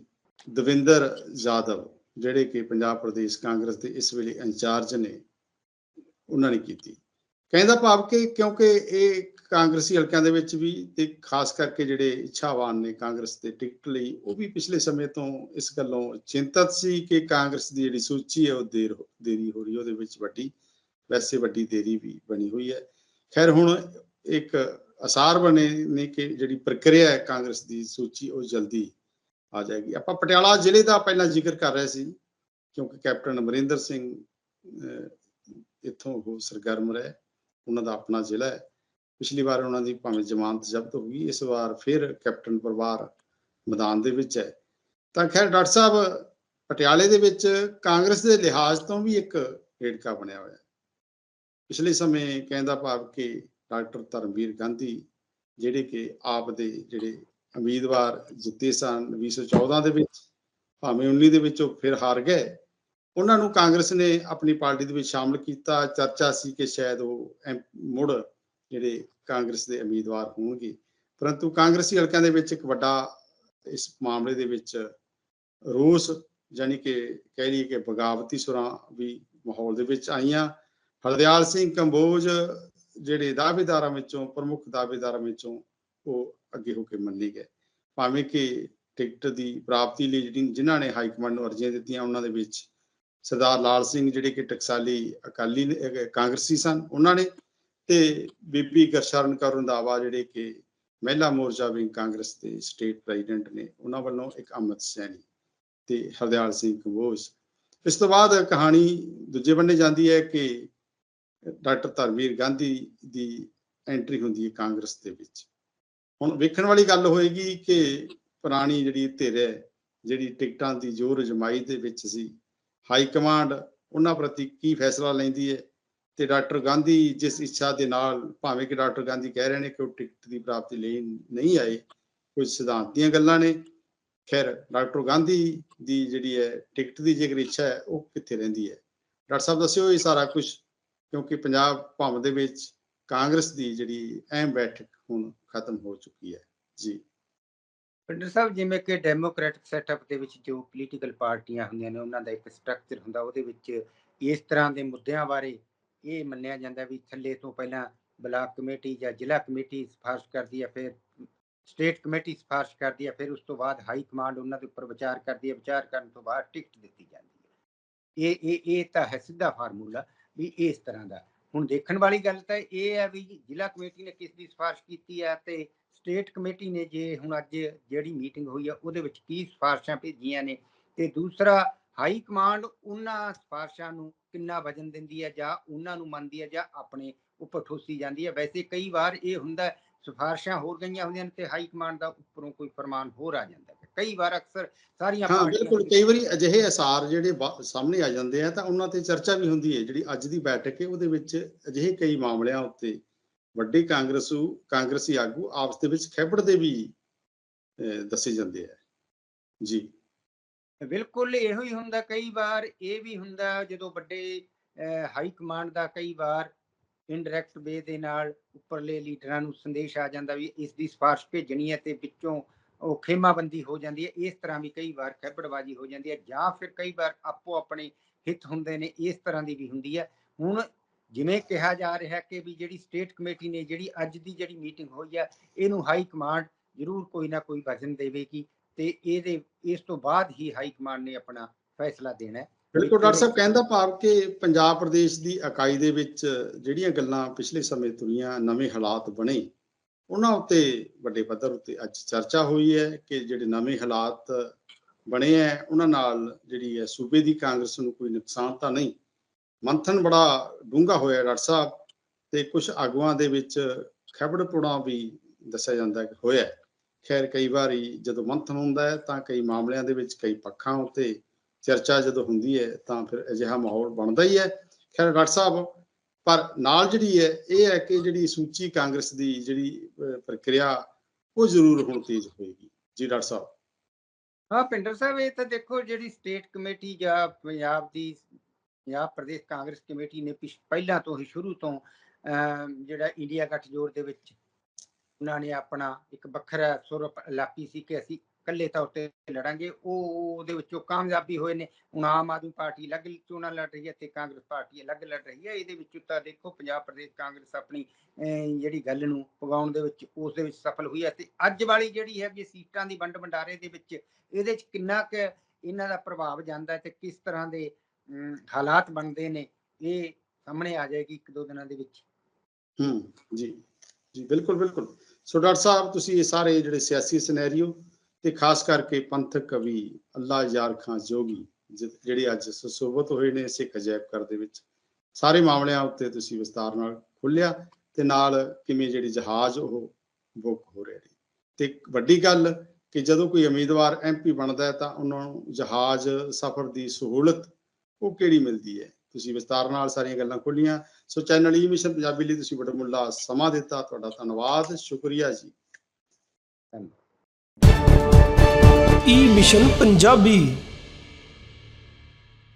[SPEAKER 1] ਦਵਿੰਦਰ ਜਾਦਵ, ਜਿਹੜੇ ਕਿ ਪੰਜਾਬ ਪ੍ਰਦੇਸ਼ ਕਾਂਗਰਸ ਦੇ ਇਸ ਵੇਲੇ ਇੰਚਾਰਜ ਨੇ, ਉਹਨਾਂ ਨੇ ਕੀਤੀ। ਕਹਿੰਦਾ ਭਾਵ ਕਿ ਕਿਉਂਕਿ ਇਹ ਕਾਂਗਰਸੀ ਹਲਕਿਆਂ ਦੇ ਵਿੱਚ ਵੀ ਤੇ ਖਾਸ ਕਰਕੇ ਜਿਹੜੇ ਇੱਛਾਵਾਨ ਨੇ ਕਾਂਗਰਸ ਦੇ ਟਿਕਟ ਲਈ, ਉਹ ਵੀ ਪਿਛਲੇ ਸਮੇਂ ਤੋਂ ਇਸ ਗੱਲੋਂ ਚਿੰਤਤ ਸੀ ਕਿ ਕਾਂਗਰਸ ਦੀ ਜਿਹੜੀ ਸੂਚੀ ਹੈ ਉਹ ਦੇਰ ਦੇਰੀ ਹੋ ਰਹੀ ਉਹਦੇ ਵਿੱਚ ਵੱਡੀ, ਵੈਸੇ ਵੱਡੀ ਦੇਰੀ ਵੀ ਬਣੀ ਹੋਈ ਹੈ। ਖੈਰ, ਹੁਣ ਇੱਕ ਅਸਾਰ ਬਣੇ ਨੇ ਕਿ ਜਿਹੜੀ ਪ੍ਰਕਿਰਿਆ ਹੈ ਕਾਂਗਰਸ ਦੀ ਸੂਚੀ, ਉਹ ਜਲਦੀ ਆ ਜਾਏਗੀ। ਆਪਾਂ ਪਟਿਆਲਾ ਜ਼ਿਲ੍ਹੇ ਦਾ ਪਹਿਲਾਂ ਜ਼ਿਕਰ ਕਰ ਰਹੇ ਸੀ, ਕਿਉਂਕਿ ਕੈਪਟਨ ਅਮਰਿੰਦਰ ਸਿੰਘ ਇੱਥੋਂ ਉਹ ਸਰਗਰਮ ਰਹੇ। ਉਹਨਾਂ ਦਾ ਆਪਣਾ ਜ਼ਿਲ੍ਹਾ ਹੈ। ਪਿਛਲੀ ਵਾਰ ਉਹਨਾਂ ਦੀ ਭਾਵੇਂ ਜ਼ਮਾਨਤ ਜ਼ਬਤ ਹੋ ਗਈ, ਇਸ ਵਾਰ ਫਿਰ ਕੈਪਟਨ ਪਰਿਵਾਰ ਮੈਦਾਨ ਦੇ ਵਿੱਚ ਹੈ। ਤਾਂ ਖੈਰ ਡਾਕਟਰ ਸਾਹਿਬ, ਪਟਿਆਲੇ ਦੇ ਵਿੱਚ ਕਾਂਗਰਸ ਦੇ ਲਿਹਾਜ਼ ਤੋਂ ਵੀ ਇੱਕ ਏੜਕਾ ਬਣਿਆ ਹੋਇਆ ਹੈ। ਪਿਛਲੇ ਸਮੇਂ ਕਹਿੰਦਾ ਭਾਵ ਕਿ ਡਾਕਟਰ ਧਰਮਵੀਰ ਗਾਂਧੀ, ਜਿਹੜੇ ਕਿ ਆਪ ਦੇ ਜਿਹੜੇ ਉਮੀਦਵਾਰ ਜਿੱਤੇ ਸਨ 2014 ਦੇ ਵਿੱਚ, ਭਾਵੇਂ 19 ਦੇ ਵਿੱਚ ਉਹ ਫਿਰ ਹਾਰ ਗਏ ਉਹਨਾਂ ਨੂੰ ਕਾਂਗਰਸ ਨੇ ਆਪਣੀ ਪਾਰਟੀ ਦੇ ਵਿੱਚ ਸ਼ਾਮਲ ਕੀਤਾ। ਚਰਚਾ ਸੀ ਕਿ ਸ਼ਾਇਦ ਉਹ ਮੁੜ ਜਿਹੜੇ ਕਾਂਗਰਸ ਦੇ ਉਮੀਦਵਾਰ ਹੋਣਗੇ। ਪਰੰਤੂ ਕਾਂਗਰਸੀ ਹਲਕਿਆਂ ਦੇ ਵਿੱਚ ਇੱਕ ਵੱਡਾ ਇਸ ਮਾਮਲੇ ਦੇ ਵਿੱਚ ਰੋਸ, ਯਾਨੀ ਕਿ ਕਹਿ ਲਈਏ ਕਿ ਬਗਾਵਤੀ ਸੁਰਾਂ ਵੀ ਮਾਹੌਲ ਦੇ ਵਿੱਚ ਆਈਆਂ। ਹਰਦਿਆਲ ਸਿੰਘ ਕੰਬੋਜ ਜਿਹੜੇ ਦਾਅਵੇਦਾਰਾਂ ਵਿੱਚੋਂ, ਪ੍ਰਮੁੱਖ ਦਾਅਵੇਦਾਰਾਂ ਵਿੱਚੋਂ ਉਹ ਅੱਗੇ ਹੋ ਕੇ ਮੰਨੇ ਗਏ। ਭਾਵੇਂ ਕਿ ਟਿਕਟ ਦੀ ਪ੍ਰਾਪਤੀ ਲਈ ਜਿਹੜੀ ਜਿਨ੍ਹਾਂ ਨੇ ਹਾਈ ਕਮਾਂਡ ਨੂੰ ਅਰਜ਼ੀਆਂ ਦਿੱਤੀਆਂ, ਉਹਨਾਂ ਦੇ ਵਿੱਚ ਸਰਦਾਰ ਲਾਲ ਸਿੰਘ ਜਿਹੜੇ ਕਿ ਟਕਸਾਲੀ ਅਕਾਲੀ ਕਾਂਗਰਸੀ ਸਨ, ਉਹਨਾਂ ਨੇ ਤੇ ਬੀਬੀ ਗਰਸ਼ਰਨ ਕੌਰ ਰੰਧਾਵਾ ਜਿਹੜੇ ਕਿ ਮਹਿਲਾ ਮੋਰਚਾ ਵਿੰਗ ਕਾਂਗਰਸ ਦੇ ਸਟੇਟ ਪ੍ਰੈਜ਼ੀਡੈਂਟ ਨੇ, ਉਹਨਾਂ ਵੱਲੋਂ ਇੱਕ ਅਮਿਤ ਸੈਣੀ ਤੇ ਹਰਦਿਆਲ ਸਿੰਘ ਕੰਬੋਜ ਇਸ ਤੋਂ ਬਾਅਦ ਕਹਾਣੀ ਦੂਜੇ ਬੰਨੇ ਜਾਂਦੀ ਹੈ ਕਿ ਡਾਕਟਰ ਧਰਮਵੀਰ ਗਾਂਧੀ ਦੀ ਐਂਟਰੀ ਹੁੰਦੀ ਹੈ ਕਾਂਗਰਸ ਦੇ ਵਿੱਚ। ਹੁਣ ਵੇਖਣ ਵਾਲੀ ਗੱਲ ਹੋਏਗੀ ਕਿ ਪੁਰਾਣੀ ਜਿਹੜੀ ਧਿਰ ਹੈ, ਜਿਹੜੀ ਟਿਕਟਾਂ ਦੀ ਜ਼ੋਰ ਰਜਮਾਈ ਦੇ ਵਿੱਚ ਸੀ ਹਾਈ ਕਮਾਂਡ ਉਹਨਾਂ ਪ੍ਰਤੀ ਕੀ ਫੈਸਲਾ ਲੈਂਦੀ ਹੈ ਤੇ ਡਾਕਟਰ ਗਾਂਧੀ ਜਿਸ ਇੱਛਾ ਦੇ ਨਾਲ, ਭਾਵੇਂ ਕਿ ਡਾਕਟਰ ਗਾਂਧੀ ਕਹਿ ਰਹੇ ਨੇ ਕਿ ਉਹ ਟਿਕਟ ਦੀ ਪ੍ਰਾਪਤੀ ਲਈ ਨਹੀਂ ਆਏ, ਕੁਝ ਸਿਧਾਂਤ ਦੀਆਂ ਗੱਲਾਂ ਨੇ। ਖੈਰ, ਡਾਕਟਰ ਗਾਂਧੀ ਦੀ ਜਿਹੜੀ ਹੈ ਟਿਕਟ ਦੀ ਜੇਕਰ ਇੱਛਾ ਹੈ ਉਹ ਕਿੱਥੇ ਰਹਿੰਦੀ ਹੈ ਡਾਕਟਰ ਸਾਹਿਬ, ਦੱਸਿਓ ਇਹ ਸਾਰਾ ਕੁਝ, ਕਿਉਂਕਿ ਪੰਜਾਬ ਭਵਨ ਦੇ ਵਿੱਚ ਕਾਂਗਰਸ ਦੀ ਜਿਹੜੀ ਅਹਿਮ ਬੈਠਕ ਹੁਣ ਖਤਮ ਹੋ ਚੁੱਕੀ ਹੈ ਜੀ।
[SPEAKER 2] ਪਿੰਡਰ ਸਾਹਿਬ, ਜਿਵੇਂ ਕਿ ਡੈਮੋਕ੍ਰੈਟਿਕ ਸੈਟਅਪ ਦੇ ਵਿੱਚ ਜੋ ਪੋਲੀਟੀਕਲ ਪਾਰਟੀਆਂ ਹੁੰਦੀਆਂ ਨੇ, ਉਹਨਾਂ ਦਾ ਇੱਕ ਸਟਰਕਚਰ ਹੁੰਦਾ, ਉਹਦੇ ਵਿੱਚ ਇਸ ਤਰ੍ਹਾਂ ਦੇ ਮੁੱਦਿਆਂ ਬਾਰੇ ਇਹ ਮੰਨਿਆ ਜਾਂਦਾ ਵੀ ਥੱਲੇ ਤੋਂ ਪਹਿਲਾਂ ਬਲਾਕ ਕਮੇਟੀ ਜਾਂ ਜ਼ਿਲ੍ਹਾ ਕਮੇਟੀ ਸਿਫਾਰਿਸ਼ ਕਰਦੀ ਹੈ ਫਿਰ ਸਟੇਟ ਕਮੇਟੀ ਸਿਫਾਰਿਸ਼ ਕਰਦੀ ਹੈ ਫਿਰ ਉਸ ਤੋਂ ਬਾਅਦ ਹਾਈ ਕਮਾਂਡ ਉਹਨਾਂ ਦੇ ਉੱਪਰ ਵਿਚਾਰ ਕਰਦੀ ਹੈ ਵਿਚਾਰ ਕਰਨ ਤੋਂ ਬਾਅਦ ਟਿਕਟ ਦਿੱਤੀ ਜਾਂਦੀ ਹੈ ਇਹ ਇਹ ਇਹ ਤਾਂ ਹੈ ਸਿੱਧਾ ਫਾਰਮੂਲਾ ਵੀ ਇਸ ਤਰ੍ਹਾਂ ਦਾ। ਹੁਣ ਦੇਖਣ ਵਾਲੀ ਗੱਲ ਤਾਂ ਇਹ ਹੈ ਵੀ ਜ਼ਿਲ੍ਹਾ ਕਮੇਟੀ ਨੇ ਕਿਸ ਦੀ ਸਿਫਾਰਿਸ਼ ਕੀਤੀ ਹੈ ਤੇ ਸਟੇਟ ਕਮੇਟੀ ਨੇ ਜੇ ਹੁਣ ਅੱਜ ਜਿਹੜੀ ਮੀਟਿੰਗ ਹੋਈ ਆ ਉਹਦੇ ਵਿੱਚ ਕੀ ਸਿਫਾਰਿਸ਼ਾਂ ਭੇਜੀਆਂ ਨੇ? ਤੇ ਦੂਸਰਾ ਹਾਈ ਕਮਾਂਡ ਉਹਨਾਂ ਸਿਫਾਰਿਸ਼ਾਂ ਨੂੰ ਕਿੰਨਾ ਵਜਨ ਦਿੰਦੀ ਹੈ ਜਾਂ ਉਹਨਾਂ ਨੂੰ ਮੰਨਦੀ ਹੈ ਜਾਂ ਆਪਣੇ ਉੱਪਰ ਠੋਸੀ ਜਾਂਦੀ ਹੈ ਵੈਸੇ ਕਈ ਵਾਰ ਇਹ ਹੁੰਦਾ ਸਿਫਾਰਿਸ਼ਾਂ ਹੋਰ ਗਈਆਂ ਹੁੰਦੀਆਂ ਨੇ ਤੇ ਹਾਈ ਕਮਾਂਡ ਦਾ ਉੱਪਰੋਂ ਕੋਈ ਫਰਮਾਨ ਹੋਰ ਆ ਜਾਂਦਾ ਹੈ। ਕਈ ਵਾਰ ਅਕਸਰ ਸਾਰੀਆਂ
[SPEAKER 1] ਹਾਂ ਬਿਲਕੁਲ ਕਈ ਵਾਰੀ ਅਜਿਹੇ ਅਸਾਰ ਜਿਹੜੇ ਸਾਹਮਣੇ ਆ ਜਾਂਦੇ ਆ ਤਾਂ ਉਹਨਾਂ ਤੇ ਚਰਚਾ ਵੀ ਹੁੰਦੀ ਹੈ ਜਿਹੜੀ ਅੱਜ ਦੀ ਬੈਠਕ ਹੈ ਉਹਦੇ ਵਿੱਚ ਅਜਿਹੇ ਕਈ ਮਾਮਲਿਆਂ ਉੱਤੇ ਵੱਡੇ ਕਾਂਗਰਸੂ ਕਾਂਗਰਸੀ ਆਗੂ ਆਪਸ ਦੇ ਵਿੱਚ ਖੇਪੜਦੇ ਵੀ ਦੱਸੇ ਜਾਂਦੇ ਆ। ਜੀ।
[SPEAKER 2] ਬਿਲਕੁਲ ਇਹੋ ਹੀ ਹੁੰਦਾ ਕਈ ਵਾਰ, ਇਹ ਵੀ ਹੁੰਦਾ ਜਦੋਂ ਵੱਡੇ ਹਾਈ ਕਮਾਂਡ ਦਾ ਕਈ ਵਾਰ ਇਨਡਾਇਰੈਕਟ ਵੇ ਦੇ ਨਾਲ ਉੱਪਰਲੇ ਲੀਡਰਾਂ ਨੂੰ ਸੰਦੇਸ਼ ਆ ਜਾਂਦਾ ਵੀ ਇਸ ਦੀ ਸਿਫਾਰਿਸ਼ ਭੇਜਣੀ ਹੈ ਤੇ ਵਿੱਚੋਂ ਉਹ ਖੇਮਾਬੰਦੀ ਹੋ ਜਾਂਦੀ ਹੈ। ਇਸ ਤਰ੍ਹਾਂ ਵੀ ਕਈ ਵਾਰ ਖੈਬੜਬਾਜੀ ਹੋ ਜਾਂਦੀ ਹੈ ਜਾਂ ਫਿਰ ਕਈ ਵਾਰ ਆਪੋ ਆਪਣੇ ਹਿੱਤ ਹੁੰਦੇ ਨੇ, ਇਸ ਤਰ੍ਹਾਂ ਦੀ ਵੀ ਹੁੰਦੀ ਹੈ। ਹੁਣ ਜਿਵੇਂ ਕਿਹਾ ਜਾ ਰਿਹਾ ਕਿ ਵੀ ਜਿਹੜੀ ਸਟੇਟ ਕਮੇਟੀ ਨੇ ਜਿਹੜੀ ਅੱਜ ਦੀ ਜਿਹੜੀ ਮੀਟਿੰਗ ਹੋਈ ਹੈ ਇਹਨੂੰ ਹਾਈ ਕਮਾਂਡ ਜ਼ਰੂਰ ਕੋਈ ਨਾ ਕੋਈ ਵਜਨ ਦੇਵੇਗੀ ਤੇ ਇਹਦੇ ਇਸ ਤੋਂ ਬਾਅਦ ਹੀ ਹਾਈ ਕਮਾਂਡ ਨੇ ਆਪਣਾ ਫੈਸਲਾ ਦੇਣਾ ਹੈ।
[SPEAKER 1] ਬਿਲਕੁਲ ਡਾਕਟਰ ਸਾਹਿਬ ਕਹਿੰਦਾ ਭਾਵ ਕਿ ਪੰਜਾਬ ਪ੍ਰਦੇਸ਼ ਦੀ ਇਕਾਈ ਦੇ ਵਿੱਚ ਜਿਹੜੀਆਂ ਗੱਲਾਂ ਪਿਛਲੇ ਸਮੇਂ ਤੁਰੀਆਂ ਨਵੇਂ ਹਾਲਾਤ ਬਣੇ ਉਹਨਾਂ ਉੱਤੇ ਵੱਡੇ ਪੱਧਰ ਉੱਤੇ ਅੱਜ ਚਰਚਾ ਹੋਈ ਹੈ ਕਿ ਜਿਹੜੇ ਨਵੇਂ ਹਾਲਾਤ ਬਣੇ ਹੈ ਉਹਨਾਂ ਨਾਲ ਜਿਹੜੀ ਹੈ ਸੂਬੇ ਦੀ ਕਾਂਗਰਸ ਨੂੰ ਕੋਈ ਨੁਕਸਾਨ ਤਾਂ ਨਹੀਂ। ਮੰਥਨ ਬੜਾ ਡੂੰਘਾ ਹੋਇਆ ਡਾਕਟਰ ਸਾਹਿਬ, ਤੇ ਕੁਝ ਆਗੂਆਂ ਦੇ ਵਿੱਚ ਖਬੜਪੁਣਾ ਵੀ ਦੱਸਿਆ ਜਾਂਦਾ ਹੋਇਆ ਖੈਰ, ਕਈ ਵਾਰੀ ਜਦੋਂ ਮੰਥਨ ਹੁੰਦਾ ਹੈ ਤਾਂ ਕਈ ਮਾਮਲਿਆਂ ਦੇ ਵਿੱਚ ਕਈ ਪੱਖਾਂ ਉੱਤੇ ਚਰਚਾ ਜਦੋਂ ਹੁੰਦੀ ਹੈ ਤਾਂ ਫਿਰ ਅਜਿਹਾ ਮਾਹੌਲ ਬਣਦਾ ਹੀ ਹੈ। ਖੈਰ, ਡਾਕਟਰ ਸਾਹਿਬ, ਪਰ ਨਾਲ ਜਿਹੜੀ ਹੈ, ਇਹ ਹੈ ਕਿ ਜਿਹੜੀ ਸੂਚੀ ਕਾਂਗਰਸ ਦੀ ਜਿਹੜੀ ਪ੍ਰਕਿਰਿਆ, ਉਹ ਜ਼ਰੂਰ ਹੁਣ ਤੇਜ਼ ਹੋਏਗੀ। ਜੀ ਡਾਕਟਰ ਸਾਹਿਬ।
[SPEAKER 2] ਹਾਂ ਪਿੰਡਰ ਸਾਹਿਬ, ਇਹ ਤਾਂ ਦੇਖੋ ਜਿਹੜੀ ਸਟੇਟ ਕਮੇਟੀ ਜਾਂ ਪੰਜਾਬ ਦੀ ਪੰਜਾਬ ਪ੍ਰਦੇਸ਼ ਕਾਂਗਰਸ ਕਮੇਟੀ ਨੇ ਪਿਛ- ਪਹਿਲਾਂ ਤੋਂ ਹੀ ਸ਼ੁਰੂ ਤੋਂ ਅਮ, ਜਿਹੜਾ ਇੰਡੀਆ ਗੱਠਜੋੜ ਦੇ ਵਿੱਚ ਉਹਨਾਂ ਨੇ ਆਪਣਾ ਇੱਕ ਵੱਖਰਾ ਸੁਰ ਲਾਪੀ ਸੀ ਕਿ ਅਸੀਂ ਇਕੱਲੇ ਤੌਰ ਤੇ ਲੜਾਂਗੇ। ਉਹ ਉਹਦੇ ਵਿੱਚੋਂ ਕਾਮਯਾਬੀ ਹੋਏ ਨੇ। ਹੁਣ ਆਮ ਆਦਮੀ ਪਾਰਟੀ ਅਲੱਗ ਚੋਣਾਂ ਲੜ ਰਹੀ ਹੈ ਤੇ ਕਾਂਗਰਸ ਪਾਰਟੀ ਅਲੱਗ ਲੜ ਰਹੀ ਹੈ। ਇਹਦੇ ਵਿੱਚ ਤਾਂ ਦੇਖੋ ਪੰਜਾਬ ਪ੍ਰਦੇਸ਼ ਕਾਂਗਰਸ ਆਪਣੀ ਅਮ, ਜਿਹੜੀ ਗੱਲ ਨੂੰ ਪਗਾਉਣ ਦੇ ਵਿੱਚ ਉਸ ਦੇ ਵਿੱਚ ਸਫਲ ਹੋਈ ਹੈ ਤੇ ਅੱਜ ਵਾਲੀ ਜਿਹੜੀ ਹੈਗੀ ਸੀਟਾਂ ਦੀ ਵੰਡ ਵੰਡਾਰੇ ਦੇ ਵਿੱਚ ਇਹਦੇ ਚ ਕਿੰਨਾ ਕੁ ਇਹਨਾਂ ਦਾ ਪ੍ਰਭਾਵ ਜਾਂਦਾ ਹੈ ਤੇ ਕਿਸ ਤਰ੍ਹਾਂ ਦੇ ਹਾਲਾਤ ਬਣਦੇ ਨੇ, ਇਹ ਸਾਹਮਣੇ ਆ ਜਾਏਗੀ ਇੱਕ ਦੋ ਦਿਨਾਂ ਦੇ ਵਿੱਚ।
[SPEAKER 1] ਹੂੰ, ਜੀ ਜੀ, ਬਿਲਕੁਲ ਬਿਲਕੁਲ। ਸੋ ਡਾਕਟਰ ਸਾਹਿਬ, ਤੁਸੀਂ ਇਹ ਸਾਰੇ ਜਿਹੜੇ ਸਿਆਸੀ ਸਿਨੈਰੀਓ ਤੇ ਖਾਸ ਕਰਕੇ ਪੰਥਕ ਕਵੀ ਅੱਲਾ ਯਾਰ ਖਾਂ ਜੋਗੀ ਜਿਹੜੇ ਅੱਜ ਸੁਸੋਬਤ ਹੋਏ ਨੇ ਸਿੱਖ ਅਜਾਇਬ ਘਰ ਦੇ ਵਿੱਚ, ਸਾਰੇ ਮਾਮਲਿਆਂ ਉੱਤੇ ਤੁਸੀਂ ਵਿਸਤਾਰ ਨਾਲ ਖੁੱਲਿਆ ਤੇ ਨਾਲ ਕਿਵੇਂ ਜਿਹੜੇ ਜਹਾਜ਼ ਉਹ ਬੁੱਕ ਹੋ ਰਹੇ ਨੇ। ਤੇ ਇੱਕ ਵੱਡੀ ਗੱਲ ਕਿ ਜਦੋਂ ਕੋਈ ਉਮੀਦਵਾਰ ਐਮਪੀ ਬਣਦਾ ਹੈ ਤਾਂ ਉਹਨਾਂ ਨੂੰ ਜਹਾਜ਼ ਸਫ਼ਰ ਦੀ ਸਹੂਲਤ ਉਹ ਕਿਹੜੀ ਮਿਲਦੀ ਹੈ? ਤੁਸੀਂ ਵਿਸਤਾਰ ਨਾਲ ਸਾਰੀਆਂ ਗੱਲਾਂ ਖੋਲੀਆਂ so channel E mission Punjabi ਲਈ ਤੁਸੀਂ ਬੜਾ ਮੁੱਲਾ ਸਮਾਂ ਦਿੱਤਾ। ਤੁਹਾਡਾ ਧੰਨਵਾਦ। ਸ਼ੁਕਰੀਆ ਜੀ।
[SPEAKER 2] ਧੰਨਵਾਦ।
[SPEAKER 3] E mission Punjabi.